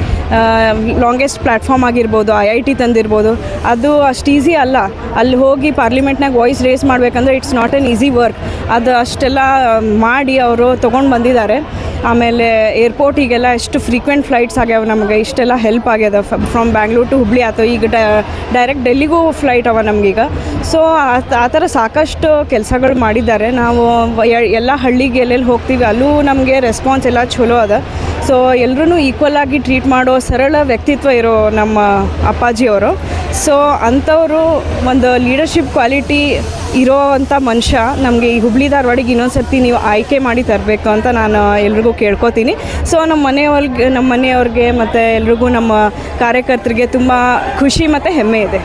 ಲಾಂಗೆಸ್ಟ್ ಪ್ಲ್ಯಾಟ್ಫಾರ್ಮ್ ಆಗಿರ್ಬೋದು ಐ ಐ ಟಿ ತಂದಿರ್ಬೋದು. ಅದು ಅಷ್ಟು ಈಸಿ ಅಲ್ಲ. ಅಲ್ಲಿ ಹೋಗಿ ಪಾರ್ಲಿಮೆಂಟ್ನಾಗ ವಾಯ್ಸ್ ರೇಸ್ ಮಾಡಬೇಕಂದ್ರೆ it's not an easy work ಅದು ಅಷ್ಟೆಲ್ಲ ಮಾಡಿ ಅವರು ತೊಗೊಂಡು ಬಂದಿದ್ದಾರೆ. ಆಮೇಲೆ ಏರ್ಪೋರ್ಟಿಗೆಲ್ಲ ಎಷ್ಟು ಫ್ರೀಕ್ವೆಂಟ್ ಫ್ಲೈಟ್ಸ್ ಆಗ್ಯಾವ ನಮಗೆ, ಇಷ್ಟೆಲ್ಲ ಹೆಲ್ಪ್ ಆಗ್ಯದ. ಫ್ರಮ್ ಬ್ಯಾಂಗ್ಳೂರ್ ಟು ಹುಬ್ಳಿ ಆಯ್ತು ಈಗ ಡೈರೆಕ್ಟ್ ಡೆಲ್ಲಿಗೂ ಫ್ಲೈಟ್ ಅವ ನಮಗೀಗ. ಸೊ ಆ ಥರ ಸಾಕಷ್ಟು ಕೆಲಸಗಳು ಮಾಡಿದ್ದಾರೆ. ನಾವು ಎಲ್ಲ ಹಳ್ಳಿಗೆ ಎಲ್ಲೆಲ್ಲಿ ಹೋಗ್ತೀವಿ. ಅಲ್ಲೂ ನಮಗೆ ರೆಸ್ಪಾನ್ಸ್ ಎಲ್ಲ ಚಲೋ ಅದ. ಸೊ ಎಲ್ಲರೂ ಈಕ್ವಲ್ ಆಗಿ ಟ್ರೀಟ್ ಮಾಡೋ ಸರಳ ವ್ಯಕ್ತಿತ್ವ ಇರೋ ನಮ್ಮ ಅಪ್ಪಾಜಿಯವರು ಸೊ ಅಂಥವರು ಒಂದು ಲೀಡರ್ಶಿಪ್ ಕ್ವಾಲಿಟಿ ಇರೋ ಅಂಥ ಮನುಷ್ಯ ನಮಗೆ ಈ ಹುಬ್ಳಿ ಧಾರವಾಡಿಗೆ ಇನ್ನೊಂದು ಸರ್ತಿ ನೀವು ಆಯ್ಕೆ ಮಾಡಿ ತರಬೇಕು ಅಂತ ನಾನು ಎಲ್ರಿಗೂ ಕೇಳ್ಕೊತೀನಿ. ಸೊ ನಮ್ಮ ಮನೆಯವ್ರಿಗೆ ನಮ್ಮ ಮನೆಯವ್ರಿಗೆ ಮತ್ತು ಎಲ್ರಿಗೂ ನಮ್ಮ ಕಾರ್ಯಕರ್ತರಿಗೆ ತುಂಬ ಖುಷಿ ಮತ್ತು ಹೆಮ್ಮೆ ಇದೆ.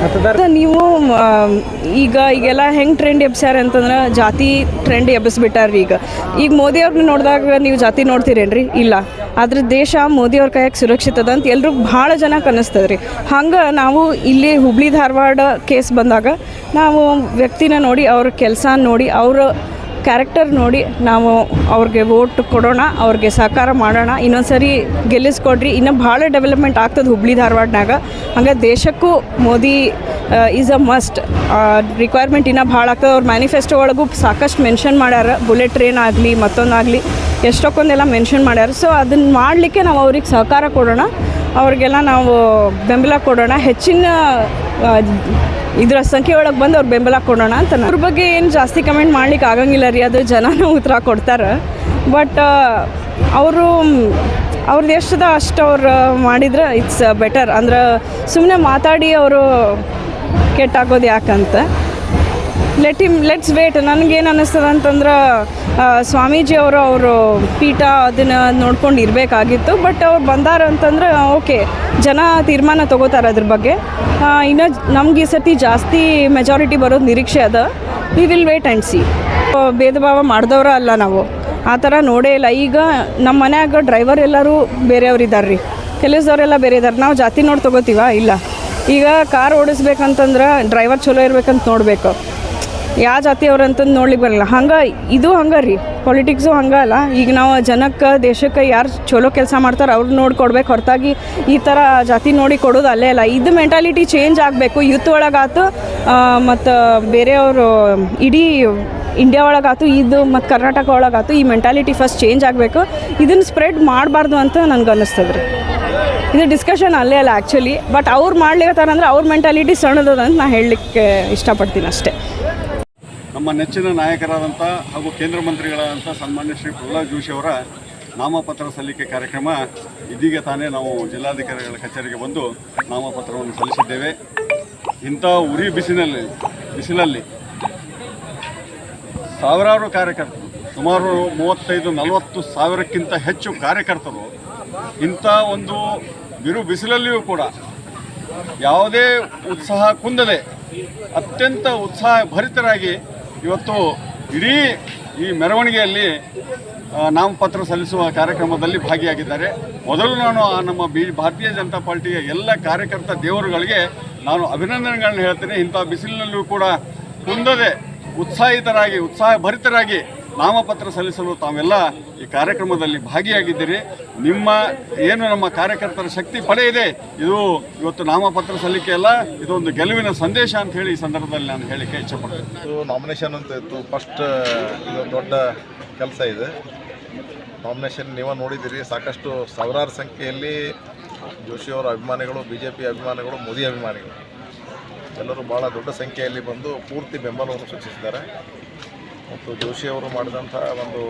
ನೀವು ಈಗ ಈಗೆಲ್ಲ ಹೆಂಗೆ ಟ್ರೆಂಡ್ ಎಬ್ಸ್ಯಾರ ಅಂತಂದ್ರೆ ಜಾತಿ ಟ್ರೆಂಡ್ ಎಬ್ಬಿಸ್ಬಿಟ್ಟಾರ್ರಿ ಈಗ. ಈಗ ಮೋದಿ ಅವ್ರನ್ನ ನೋಡಿದಾಗ ನೀವು ಜಾತಿ ನೋಡ್ತೀರೇನ್ರಿ? ಇಲ್ಲ. ಆದ್ರೆ ದೇಶ ಮೋದಿ ಅವ್ರ ಕೈಯಾಗ ಸುರಕ್ಷಿತ ಅದ ಅಂತ ಎಲ್ರಿಗೂ ಭಾಳ ಜನ ಕನಸ್ತದ್ರಿ. ಹಂಗೆ ನಾವು ಇಲ್ಲಿ ಹುಬ್ಳಿ ಧಾರವಾಡ ಕೇಸ್ ಬಂದಾಗ ನಾವು ವ್ಯಕ್ತಿನ ನೋಡಿ ಅವ್ರ ಕೆಲಸ ನೋಡಿ ಅವ್ರ ಕ್ಯಾರೆಕ್ಟರ್ ನೋಡಿ ನಾವು ಅವ್ರಿಗೆ ವೋಟ್ ಕೊಡೋಣ, ಅವ್ರಿಗೆ ಸಹಕಾರ ಮಾಡೋಣ. ಇನ್ನೊಂದು ಸರಿ ಗೆಲ್ಲಿಸ್ಕೊಡ್ರಿ. ಇನ್ನೂ ಭಾಳ ಡೆವಲಪ್ಮೆಂಟ್ ಆಗ್ತದೆ ಹುಬ್ಳಿ ಧಾರವಾಡನಾಗ. ಹಂಗೆ ದೇಶಕ್ಕೂ Modi is a must requirement ಇನ್ನೂ ಭಾಳ ಆಗ್ತದೆ. ಅವ್ರ ಮ್ಯಾನಿಫೆಸ್ಟೋ ಒಳಗೂ ಸಾಕಷ್ಟು ಮೆನ್ಷನ್ ಮಾಡ್ಯಾರ. ಬುಲೆಟ್ ಟ್ರೈನ್ ಆಗಲಿ, ಮತ್ತೊಂದಾಗಲಿ, ಎಷ್ಟೊಕ್ಕೊಂದೆಲ್ಲ ಮೆನ್ಷನ್ ಮಾಡ್ಯಾರ. ಸೊ ಅದನ್ನು ಮಾಡಲಿಕ್ಕೆ ನಾವು ಅವ್ರಿಗೆ ಸಹಕಾರ ಕೊಡೋಣ. ಅವ್ರಿಗೆಲ್ಲ ನಾವು ಬೆಂಬಲ ಕೊಡೋಣ. ಹೆಚ್ಚಿನ ಇದರ ಸಂಖ್ಯೆ ಒಳಗೆ ಬಂದು ಅವ್ರು ಬೆಂಬಲ ಕೊಡೋಣ ಅಂತ ಅವ್ರ ಬಗ್ಗೆ ಏನು ಜಾಸ್ತಿ ಕಮೆಂಟ್ ಮಾಡ್ಲಿಕ್ಕೆ ಆಗಂಗಿಲ್ಲ ರೀ, ಅದು ಜನನೂ ಉತ್ತರ ಕೊಡ್ತಾರೆ. ಬಟ್ ಅವರು ಅವ್ರದ್ದು ಎಷ್ಟದ ಅಷ್ಟು ಅವ್ರು ಮಾಡಿದ್ರೆ ಇಟ್ಸ್ ಬೆಟರ್ ಅಂದ್ರೆ ಸುಮ್ಮನೆ ಮಾತಾಡಿ ಅವರು ಕೆಟ್ಟಾಗೋದು ಯಾಕಂತ. ಲೆಟ್ ಹಿಮ್ ಲೆಟ್ಸ್ ವೇಟ್ ನನಗೇನು ಅನ್ನಿಸ್ತದೆ ಅಂತಂದ್ರೆ ಸ್ವಾಮೀಜಿ ಅವರು ಅವರು ಪೀಠ ಅದನ್ನು ನೋಡ್ಕೊಂಡು ಇರಬೇಕಾಗಿತ್ತು ಬಟ್ ಅವ್ರು ಬಂದಾರ ಅಂತಂದ್ರೆ ಓಕೆ ಜನ ತೀರ್ಮಾನ ತಗೋತಾರೆ ಅದ್ರ ಬಗ್ಗೆ. ಇನ್ನು ನಮ್ಗೆ ಈ ಸರ್ತಿ ಜಾಸ್ತಿ ಮೆಜಾರಿಟಿ ಬರೋದು ನಿರೀಕ್ಷೆ ಅದ. We will wait and see ಭೇದ ಭಾವ ಮಾಡಿದವ್ರ ಅಲ್ಲ ನಾವು. ಆ ಥರ ನೋಡೇ ಇಲ್ಲ. ಈಗ ನಮ್ಮ ಮನ್ಯಾಗ ಡ್ರೈವರ್ ಎಲ್ಲರೂ ಬೇರೆಯವ್ರು ಇದ್ದಾರೆ ರೀ. ಕೆಲಸದವರೆಲ್ಲ ಬೇರೆ ಇದ್ದಾರೆ ನಾವು ಜಾತಿ ನೋಡಿ ತೊಗೋತೀವ? ಇಲ್ಲ. ಈಗ ಕಾರ್ ಓಡಿಸ್ಬೇಕಂತಂದ್ರೆ ಡ್ರೈವರ್ ಚಲೋ ಇರ್ಬೇಕಂತ ನೋಡಬೇಕು. ಯಾವ ಜಾತಿಯವ್ರು ಅಂತಂದು ನೋಡ್ಲಿಕ್ಕೆ ಬರಲ್ಲ. ಹಂಗೆ ಇದು ಹಂಗೆ ರೀ. ಪೊಲಿಟಿಕ್ಸು ಹಂಗೆ ಅಲ್ಲ. ಈಗ ನಾವು ಜನಕ್ಕೆ, ದೇಶಕ್ಕೆ ಯಾರು ಚಲೋ ಕೆಲಸ ಮಾಡ್ತಾರೆ ಅವ್ರು ನೋಡ್ಕೊಡ್ಬೇಕು ಹೊರತಾಗಿ ಈ ಥರ ಜಾತಿ ನೋಡಿ ಕೊಡೋದು ಅಲ್ಲೇ ಅಲ್ಲ. ಇದು ಮೆಂಟಾಲಿಟಿ ಚೇಂಜ್ ಆಗಬೇಕು. ಯೂತ್ ಒಳಗಾತು ಮತ್ತು ಬೇರೆಯವರು ಇಡೀ ಇಂಡಿಯಾ ಒಳಗಾತು, ಇದು ಮತ್ತು ಕರ್ನಾಟಕ ಒಳಗಾತು ಈ ಮೆಂಟಾಲಿಟಿ ಫಸ್ಟ್ ಚೇಂಜ್ ಆಗಬೇಕು. ಇದನ್ನು ಸ್ಪ್ರೆಡ್ ಮಾಡಬಾರ್ದು ಅಂತ ನನಗೆ ಅನ್ನಿಸ್ತದೆ ರೀ. ಇದು ಡಿಸ್ಕಷನ್ ಅಲ್ಲೇ ಅಲ್ಲ ಆ್ಯಕ್ಚುಲಿ ಬಟ್ ಅವ್ರು ಮಾಡ್ಲಿಕತ್ತಾರಂದ್ರೆ ಅವ್ರ ಮೆಂಟಾಲಿಟಿ ಸಣ್ಣದದ ಅಂತ ನಾನು ಹೇಳಲಿಕ್ಕೆ ಇಷ್ಟಪಡ್ತೀನಿ ಅಷ್ಟೇ. ನಮ್ಮ ನೆಚ್ಚಿನ ನಾಯಕರಾದಂಥ ಹಾಗೂ ಕೇಂದ್ರ ಮಂತ್ರಿಗಳಾದಂಥ ಸನ್ಮಾನ್ಯ ಶ್ರೀ ಪ್ರಹ್ಲಾದ್ ಜೋಶಿ ಅವರ ನಾಮಪತ್ರ ಸಲ್ಲಿಕೆ ಕಾರ್ಯಕ್ರಮ ಇದೀಗ ತಾನೇ ನಾವು ಜಿಲ್ಲಾಧಿಕಾರಿಗಳ ಕಚೇರಿಗೆ ಬಂದು ನಾಮಪತ್ರವನ್ನು ಸಲ್ಲಿಸಿದ್ದೇವೆ. ಇಂಥ ಉರಿ ಬಿಸಿನಲ್ಲಿ, ಬಿಸಿಲಲ್ಲಿ ಸಾವಿರಾರು ಕಾರ್ಯಕರ್ತರು, ಸುಮಾರು ಮೂವತ್ತೈದು, ನಲವತ್ತು ಸಾವಿರಕ್ಕಿಂತ ಹೆಚ್ಚು ಕಾರ್ಯಕರ್ತರು ಇಂಥ ಒಂದು ಬಿರು ಬಿಸಿಲಲ್ಲಿಯೂ ಕೂಡ ಯಾವುದೇ ಉತ್ಸಾಹ ಕುಂದದೆ ಅತ್ಯಂತ ಉತ್ಸಾಹ ಭರಿತರಾಗಿ ಇವತ್ತು ಇಡೀ ಈ ಮೆರವಣಿಗೆಯಲ್ಲಿ ನಾಮಪತ್ರ ಸಲ್ಲಿಸುವ ಕಾರ್ಯಕ್ರಮದಲ್ಲಿ ಭಾಗಿಯಾಗಿದ್ದಾರೆ. ಮೊದಲು ನಾನು ಆ ನಮ್ಮ ಬಿ, ಭಾರತೀಯ ಜನತಾ ಪಾರ್ಟಿಯ ಎಲ್ಲ ಕಾರ್ಯಕರ್ತ ದೇವರುಗಳಿಗೆ ನಾನು ಅಭಿನಂದನೆಗಳನ್ನು ಹೇಳ್ತೇನೆ. ಇಂಥ ಬಿಸಿಲಿನಲ್ಲೂ ಕೂಡ ಕುಂದದೆ ಉತ್ಸಾಹಿತರಾಗಿ ಉತ್ಸಾಹ ಭರಿತರಾಗಿ ನಾಮಪತ್ರ ಸಲ್ಲಿಸಲು ತಾವೆಲ್ಲ ಈ ಕಾರ್ಯಕ್ರಮದಲ್ಲಿ ಭಾಗಿಯಾಗಿದ್ದೀರಿ. ನಿಮ್ಮ, ಏನು ನಮ್ಮ ಕಾರ್ಯಕರ್ತರ ಶಕ್ತಿ ಪಡೆ ಇದೆ, ಇದು ಇವತ್ತು ನಾಮಪತ್ರ ಸಲ್ಲಿಕೆ ಅಲ್ಲ, ಇದೊಂದು ಗೆಲುವಿನ ಸಂದೇಶ ಅಂತ ಹೇಳಿ ಈ ಸಂದರ್ಭದಲ್ಲಿ ನಾನು ಹೇಳಿಕೆ ಇಚ್ಛಪಡ್ತೇನೆ. ಇದು ನಾಮಿನೇಷನ್ ಅಂತ ಇತ್ತು. ಫಸ್ಟ್ ಇದು ದೊಡ್ಡ ಕೆಲಸ ಇದೆ. ನಾಮಿನೇಷನ್ ನೀವು ನೋಡಿದ್ದೀರಿ, ಸಾಕಷ್ಟು ಸಾವಿರಾರು ಸಂಖ್ಯೆಯಲ್ಲಿ ಜೋಶಿಯವರ ಅಭಿಮಾನಿಗಳು ಬಿ ಜೆ ಪಿ ಅಭಿಮಾನಿಗಳು, ಮೋದಿ ಅಭಿಮಾನಿಗಳು. ಎಲ್ಲರೂ ಭಾಳ ದೊಡ್ಡ ಸಂಖ್ಯೆಯಲ್ಲಿ ಬಂದು ಪೂರ್ತಿ ಬೆಂಬಲವನ್ನು ಸೂಚಿಸಿದ್ದಾರೆ. ಮತ್ತು ಜೋಶಿಯವರು ಮಾಡಿದಂಥ ಒಂದು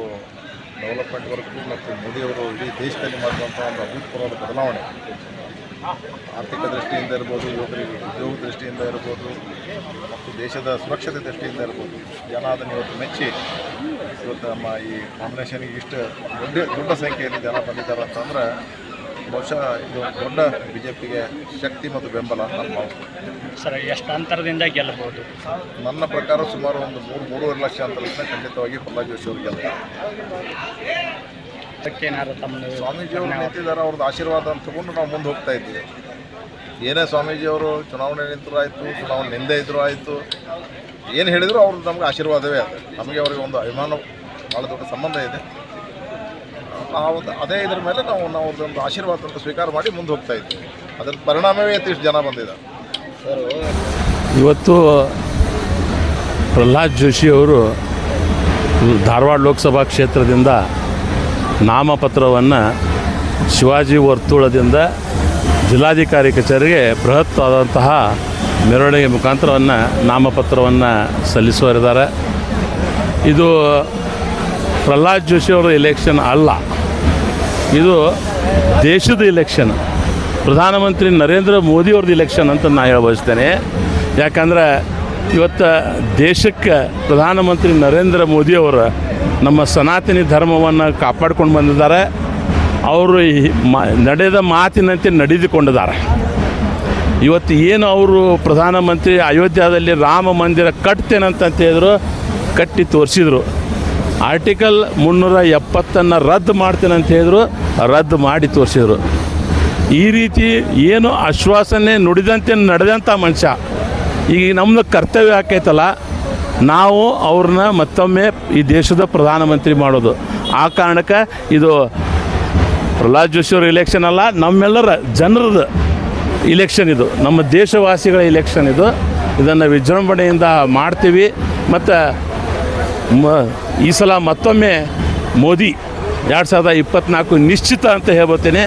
ಡೆವಲಪ್ಮೆಂಟ್ ವರ್ಕ್ ಮತ್ತು ಮೋದಿಯವರು ಇಡೀ ದೇಶದಲ್ಲಿ ಮಾಡಿದಂಥ ಒಂದು ಅಭೂತಪೂರ್ವದ ಬದಲಾವಣೆ. ಆರ್ಥಿಕ ದೃಷ್ಟಿಯಿಂದ ಇರ್ಬೋದು, ಯುವಕರಿಗೆ ಉದ್ಯೋಗ ದೃಷ್ಟಿಯಿಂದ ಇರ್ಬೋದು, ಮತ್ತು ದೇಶದ ಸುರಕ್ಷತೆ ದೃಷ್ಟಿಯಿಂದ ಇರ್ಬೋದು ಜನ ಅದನ್ನು ಇವತ್ತು ಮೆಚ್ಚಿ ಇವತ್ತು ನಮ್ಮ ಈ ಕಾಂಬಿನೇಷನ್ಗೆ ಇಷ್ಟು ದೊಡ್ಡ ದೊಡ್ಡ ಸಂಖ್ಯೆಯಲ್ಲಿ ಜನ ಬಂದಿದ್ದಾರೆ ಅಂತಂದ್ರೆ ಬಹುಶಃ ಇದು ದೊಡ್ಡ ಬಿ ಜೆ ಪಿಗೆ ಶಕ್ತಿ ಮತ್ತು ಬೆಂಬಲ ನಮ್ಮ ಸರ್ ಎಷ್ಟು ಅಂತರದಿಂದ ಗೆಲ್ಲಬಹುದು ನನ್ನ ಪ್ರಕಾರ ಸುಮಾರು ಒಂದು ಮೂರು ಮೂರುವರೆ ಲಕ್ಷ ಅಂತರದಿಂದ ಖಂಡಿತವಾಗಿ ಪ್ರಹ್ಲಾದ್ ಜೋಶಿ ಅವರು ಗೆಲ್ತಾರೆ. ಅದಕ್ಕೇನಾದ್ರು ತಮ್ಮ ಸ್ವಾಮೀಜಿಯವರು ನಿಂತಿದ್ದಾರೆ ಅವ್ರದ್ದು ಆಶೀರ್ವಾದ ಅಂತ ತಗೊಂಡು ನಾವು ಮುಂದೆ ಹೋಗ್ತಾ ಇದ್ದೀವಿ. ಏನೇ ಸ್ವಾಮೀಜಿಯವರು ಚುನಾವಣೆ ನಿಂತರೂ ಆಯಿತು ಚುನಾವಣೆ ನಿಂದೆ ಇದ್ರೂ ಆಯಿತು. ಏನು ಹೇಳಿದರೂ ಅವ್ರದ್ದು ನಮಗೆ ಆಶೀರ್ವಾದವೇ ಅದು. ನಮಗೆ ಅವರಿಗೆ ಒಂದು ಅಭಿಮಾನ ಭಾಳ ದೊಡ್ಡ ಸಂಬಂಧ ಇದೆ. ಆ ಅದೇ ಇದ್ರ ಮೇಲೆ ನಾವು ನಾವು ಅವ್ರದ್ದೊಂದು ಆಶೀರ್ವಾದ ಅಂತ ಸ್ವೀಕಾರ ಮಾಡಿ ಮುಂದೆ ಹೋಗ್ತಾ ಇದ್ವಿ. ಅದರ ಪರಿಣಾಮವೇ ಇತ್ತಿಷ್ಟು ಜನ ಬಂದಿದ್ದಾರೆ ಇವತ್ತು ಪ್ರಹ್ಲಾದ್ ಜೋಶಿ ಅವರು ಧಾರವಾಡ ಲೋಕಸಭಾ ಕ್ಷೇತ್ರದಿಂದ ನಾಮಪತ್ರವನ್ನು ಶಿವಾಜಿ ವರ್ತುಳದಿಂದ ಜಿಲ್ಲಾಧಿಕಾರಿ ಕಚೇರಿಗೆ ಬೃಹತ್ ಆದಂತಹ ಮೆರವಣಿಗೆ ಮುಖಾಂತರವನ್ನು ನಾಮಪತ್ರವನ್ನು ಸಲ್ಲಿಸುವರಿದ್ದಾರೆ ಇದು ಪ್ರಹ್ಲಾದ್ ಜೋಶಿ ಅವರ ಎಲೆಕ್ಷನ್ ಅಲ್ಲ. ಇದು ದೇಶದ ಇಲೆಕ್ಷನ್ ಪ್ರಧಾನಮಂತ್ರಿ ನರೇಂದ್ರ ಮೋದಿ ಅವ್ರದ್ದು ಇಲೆಕ್ಷನ್ ಅಂತ ನಾನು ಹೇಳ ಬಯಸ್ತೇನೆ ಯಾಕಂದ್ರೆ ಇವತ್ತು ದೇಶಕ್ಕೆ ಪ್ರಧಾನಮಂತ್ರಿ ನರೇಂದ್ರ ಮೋದಿ ಅವರು ನಮ್ಮ ಸನಾತನಿ ಧರ್ಮವನ್ನು ಕಾಪಾಡ್ಕೊಂಡು ಬಂದಿದ್ದಾರೆ. ಅವರು ನಡೆದ ಮಾತಿನಂತೆ ನಡೆದುಕೊಂಡಿದ್ದಾರೆ. ಇವತ್ತು ಏನು ಅವರು ಪ್ರಧಾನಮಂತ್ರಿ ಅಯೋಧ್ಯದಲ್ಲಿ ರಾಮ ಮಂದಿರ ಕಟ್ತೇನಂತ ಹೇಳಿದ್ರು, ಕಟ್ಟಿ ತೋರಿಸಿದ್ರು. ಆರ್ಟಿಕಲ್ ಮುನ್ನೂರ ಎಪ್ಪತ್ತನ್ನು ರದ್ದು ಮಾಡ್ತೀನಿ ಅಂತ ಹೇಳಿದ್ರು, ರದ್ದು ಮಾಡಿ ತೋರಿಸಿದರು. ಈ ರೀತಿ ಏನು ಆಶ್ವಾಸನೆ ನುಡಿದಂತೆ ನಡೆದಂಥ ಮನುಷ್ಯ, ಈಗ ನಮ್ಮದು ಕರ್ತವ್ಯ ಆಕೈತಲ್ಲ ನಾವು ಅವ್ರನ್ನ ಮತ್ತೊಮ್ಮೆ ಈ ದೇಶದ ಪ್ರಧಾನಮಂತ್ರಿ ಮಾಡೋದು. ಆ ಕಾರಣಕ್ಕೆ ಇದು ಪ್ರಹ್ಲಾದ್ ಜೋಶಿ ಅವ್ರ ಇಲೆಕ್ಷನ್ ಅಲ್ಲ, ನಮ್ಮೆಲ್ಲರ ಜನರದ ಇಲೆಕ್ಷನ್ ಇದು, ನಮ್ಮ ದೇಶವಾಸಿಗಳ ಇಲೆಕ್ಷನ್ ಇದು. ಇದನ್ನು ವಿಜೃಂಭಣೆಯಿಂದ ಮಾಡ್ತೀವಿ. ಮತ್ತು ಮ, ಈ ಸಲ ಮತ್ತೊಮ್ಮೆ ಮೋದಿ ಎರಡು ಸಾವಿರದ ಇಪ್ಪತ್ತ್ನಾಲ್ಕು ನಿಶ್ಚಿತ ಅಂತ ಹೇಳ್ಬೋತೇನೆ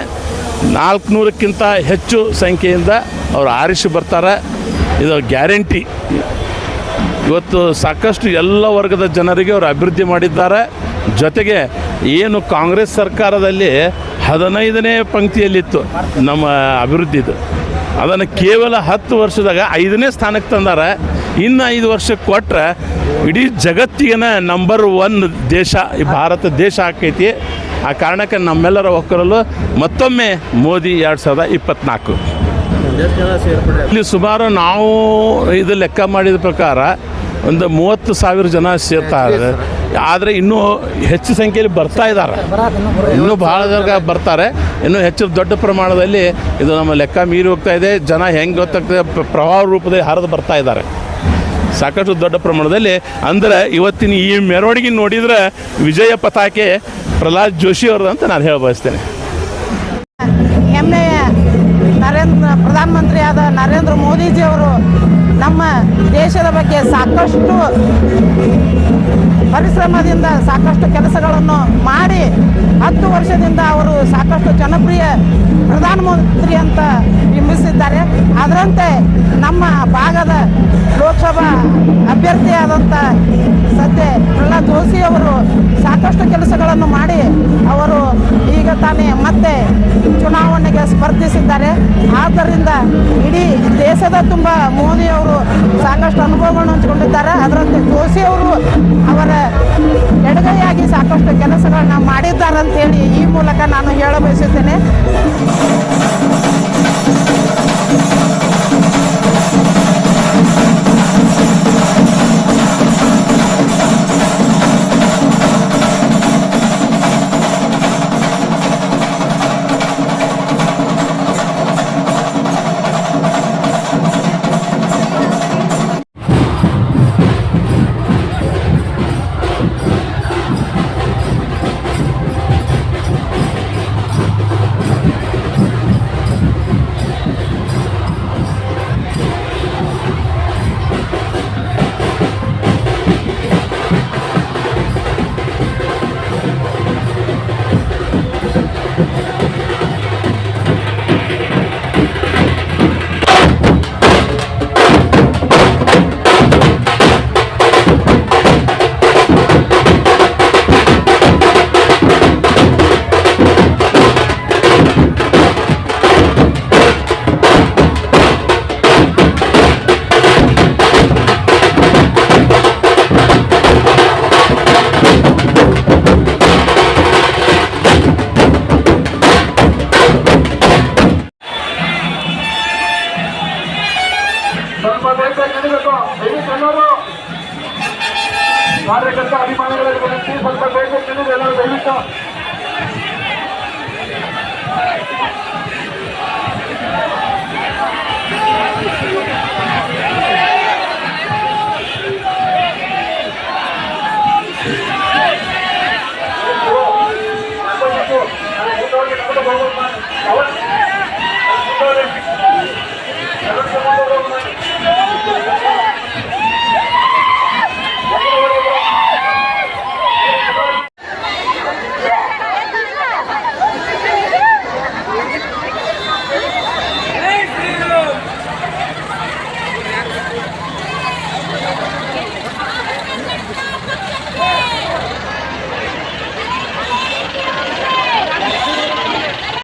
ನಾಲ್ಕುನೂರಕ್ಕಿಂತ ಹೆಚ್ಚು ಸಂಖ್ಯೆಯಿಂದ ಅವರು ಆರಿಸಿ ಬರ್ತಾರೆ. ಇದು ಗ್ಯಾರಂಟಿ. ಇವತ್ತು ಸಾಕಷ್ಟು ಎಲ್ಲ ವರ್ಗದ ಜನರಿಗೆ ಅವರು ಅಭಿವೃದ್ಧಿ ಮಾಡಿದ್ದಾರೆ. ಜೊತೆಗೆ ಏನು ಕಾಂಗ್ರೆಸ್ ಸರ್ಕಾರದಲ್ಲಿ ಹದಿನೈದನೇ ಪಂಕ್ತಿಯಲ್ಲಿತ್ತು ನಮ್ಮ ಅಭಿವೃದ್ಧಿದು. ಅದನ್ನು ಕೇವಲ ಹತ್ತು ವರ್ಷದಾಗ ಐದನೇ ಸ್ಥಾನಕ್ಕೆ ತಂದಾರ. ಇನ್ನು ಐದು ವರ್ಷಕ್ಕೆ ಕೊಟ್ಟರೆ ಇಡೀ ಜಗತ್ತಿಗೆನ ನಂಬರ್ ಒನ್ ದೇಶ, ಈ ಭಾರತ ದೇಶ ಆಕೈತಿ. ಆ ಕಾರಣಕ್ಕೆ ನಮ್ಮೆಲ್ಲರ ಒಕ್ಕರಲು ಮತ್ತೊಮ್ಮೆ ಮೋದಿ ಎರಡು ಸಾವಿರದ ಇಪ್ಪತ್ತ್ನಾಲ್ಕು ಇಲ್ಲಿ ಸುಮಾರು ನಾವು ಇದು ಲೆಕ್ಕ ಮಾಡಿದ ಪ್ರಕಾರ ಒಂದು ಮೂವತ್ತು ಸಾವಿರ ಜನ ಸೇರ್ತಾರೆ. ಆದರೆ ಇನ್ನೂ ಹೆಚ್ಚು ಸಂಖ್ಯೆಯಲ್ಲಿ ಬರ್ತಾ ಇದ್ದಾರೆ. ಇನ್ನೂ ಭಾಳ ಜನ ಬರ್ತಾರೆ. ಇನ್ನೂ ಹೆಚ್ಚು ದೊಡ್ಡ ಪ್ರಮಾಣದಲ್ಲಿ ಇದು ನಮ್ಮ ಲೆಕ್ಕ ಮೀರಿ ಹೋಗ್ತಾ ಇದೆ. ಜನ ಹೆಂಗೆ ಗೊತ್ತಾಗ್ತದೆ? ಪ್ರ- ಪ್ರವಾಹ ರೂಪದಲ್ಲಿ ಹರಿದು ಬರ್ತಾ ಇದ್ದಾರೆ. ಸಾಕಷ್ಟು ದೊಡ್ಡ ಪ್ರಮಾಣದಲ್ಲಿ. ಅಂದರೆ ಇವತ್ತಿನ ಈ ಮೆರವಣಿಗೆ ನೋಡಿದರೆ ವಿಜಯ ಪತಾಕೆ ಪ್ರಹ್ಲಾದ್ ಜೋಶಿ ಅವ್ರದ್ದು ಅಂತ ನಾನು ಹೇಳ ಬಯಸ್ತೇನೆ. ಹೆಮ್ಮೆಯ ನರೇಂದ್ರ ಪ್ರಧಾನಮಂತ್ರಿಯಾದ ನರೇಂದ್ರ ಮೋದಿಜಿಯವರು ನಮ್ಮ ದೇಶದ ಬಗ್ಗೆ ಸಾಕಷ್ಟು ಪರಿಶ್ರಮದಿಂದ ಸಾಕಷ್ಟು ಕೆಲಸಗಳನ್ನು ಮಾಡಿ ಹತ್ತು ವರ್ಷದಿಂದ ಅವರು ಸಾಕಷ್ಟು ಜನಪ್ರಿಯ ಪ್ರಧಾನಮಂತ್ರಿ ಅಂತ ಬಿಂಬಿಸಿದ್ದಾರೆ. ಅದರಂತೆ ನಮ್ಮ ಭಾಗದ ಲೋಕಸಭಾ ಅಭ್ಯರ್ಥಿಯಾದಂಥ ಸದ್ಯ ಪ್ರಹ್ಲಾದ್ ಜೋಶಿ ಅವರು ಸಾಕಷ್ಟು ಕೆಲಸಗಳನ್ನು ಮಾಡಿ ಅವರು ಈಗ ತಾನೇ ಮತ್ತೆ ಚುನಾವಣೆಗೆ ಸ್ಪರ್ಧಿಸಿದ್ದಾರೆ. ಆದ್ದರಿಂದ ಇಡೀ ದೇಶದ ತುಂಬ ಮೋದಿ ಅವರು ಸಾಕಷ್ಟು ಅನುಭವಗಳನ್ನು ಹಂಚಿಕೊಂಡಿದ್ದಾರೆ. ಅದರಂತೆ ಜೋಶಿ ಅವರು ಅವರ ಎಡಗೈಯಾಗಿ ಸಾಕಷ್ಟು ಕೆಲಸಗಳನ್ನ ಮಾಡಿದ್ದಾರೆ ಅಂತೇಳಿ ಈ ಮೂಲಕ ನಾನು ಹೇಳ ಬಯಸುತ್ತೇನೆ up.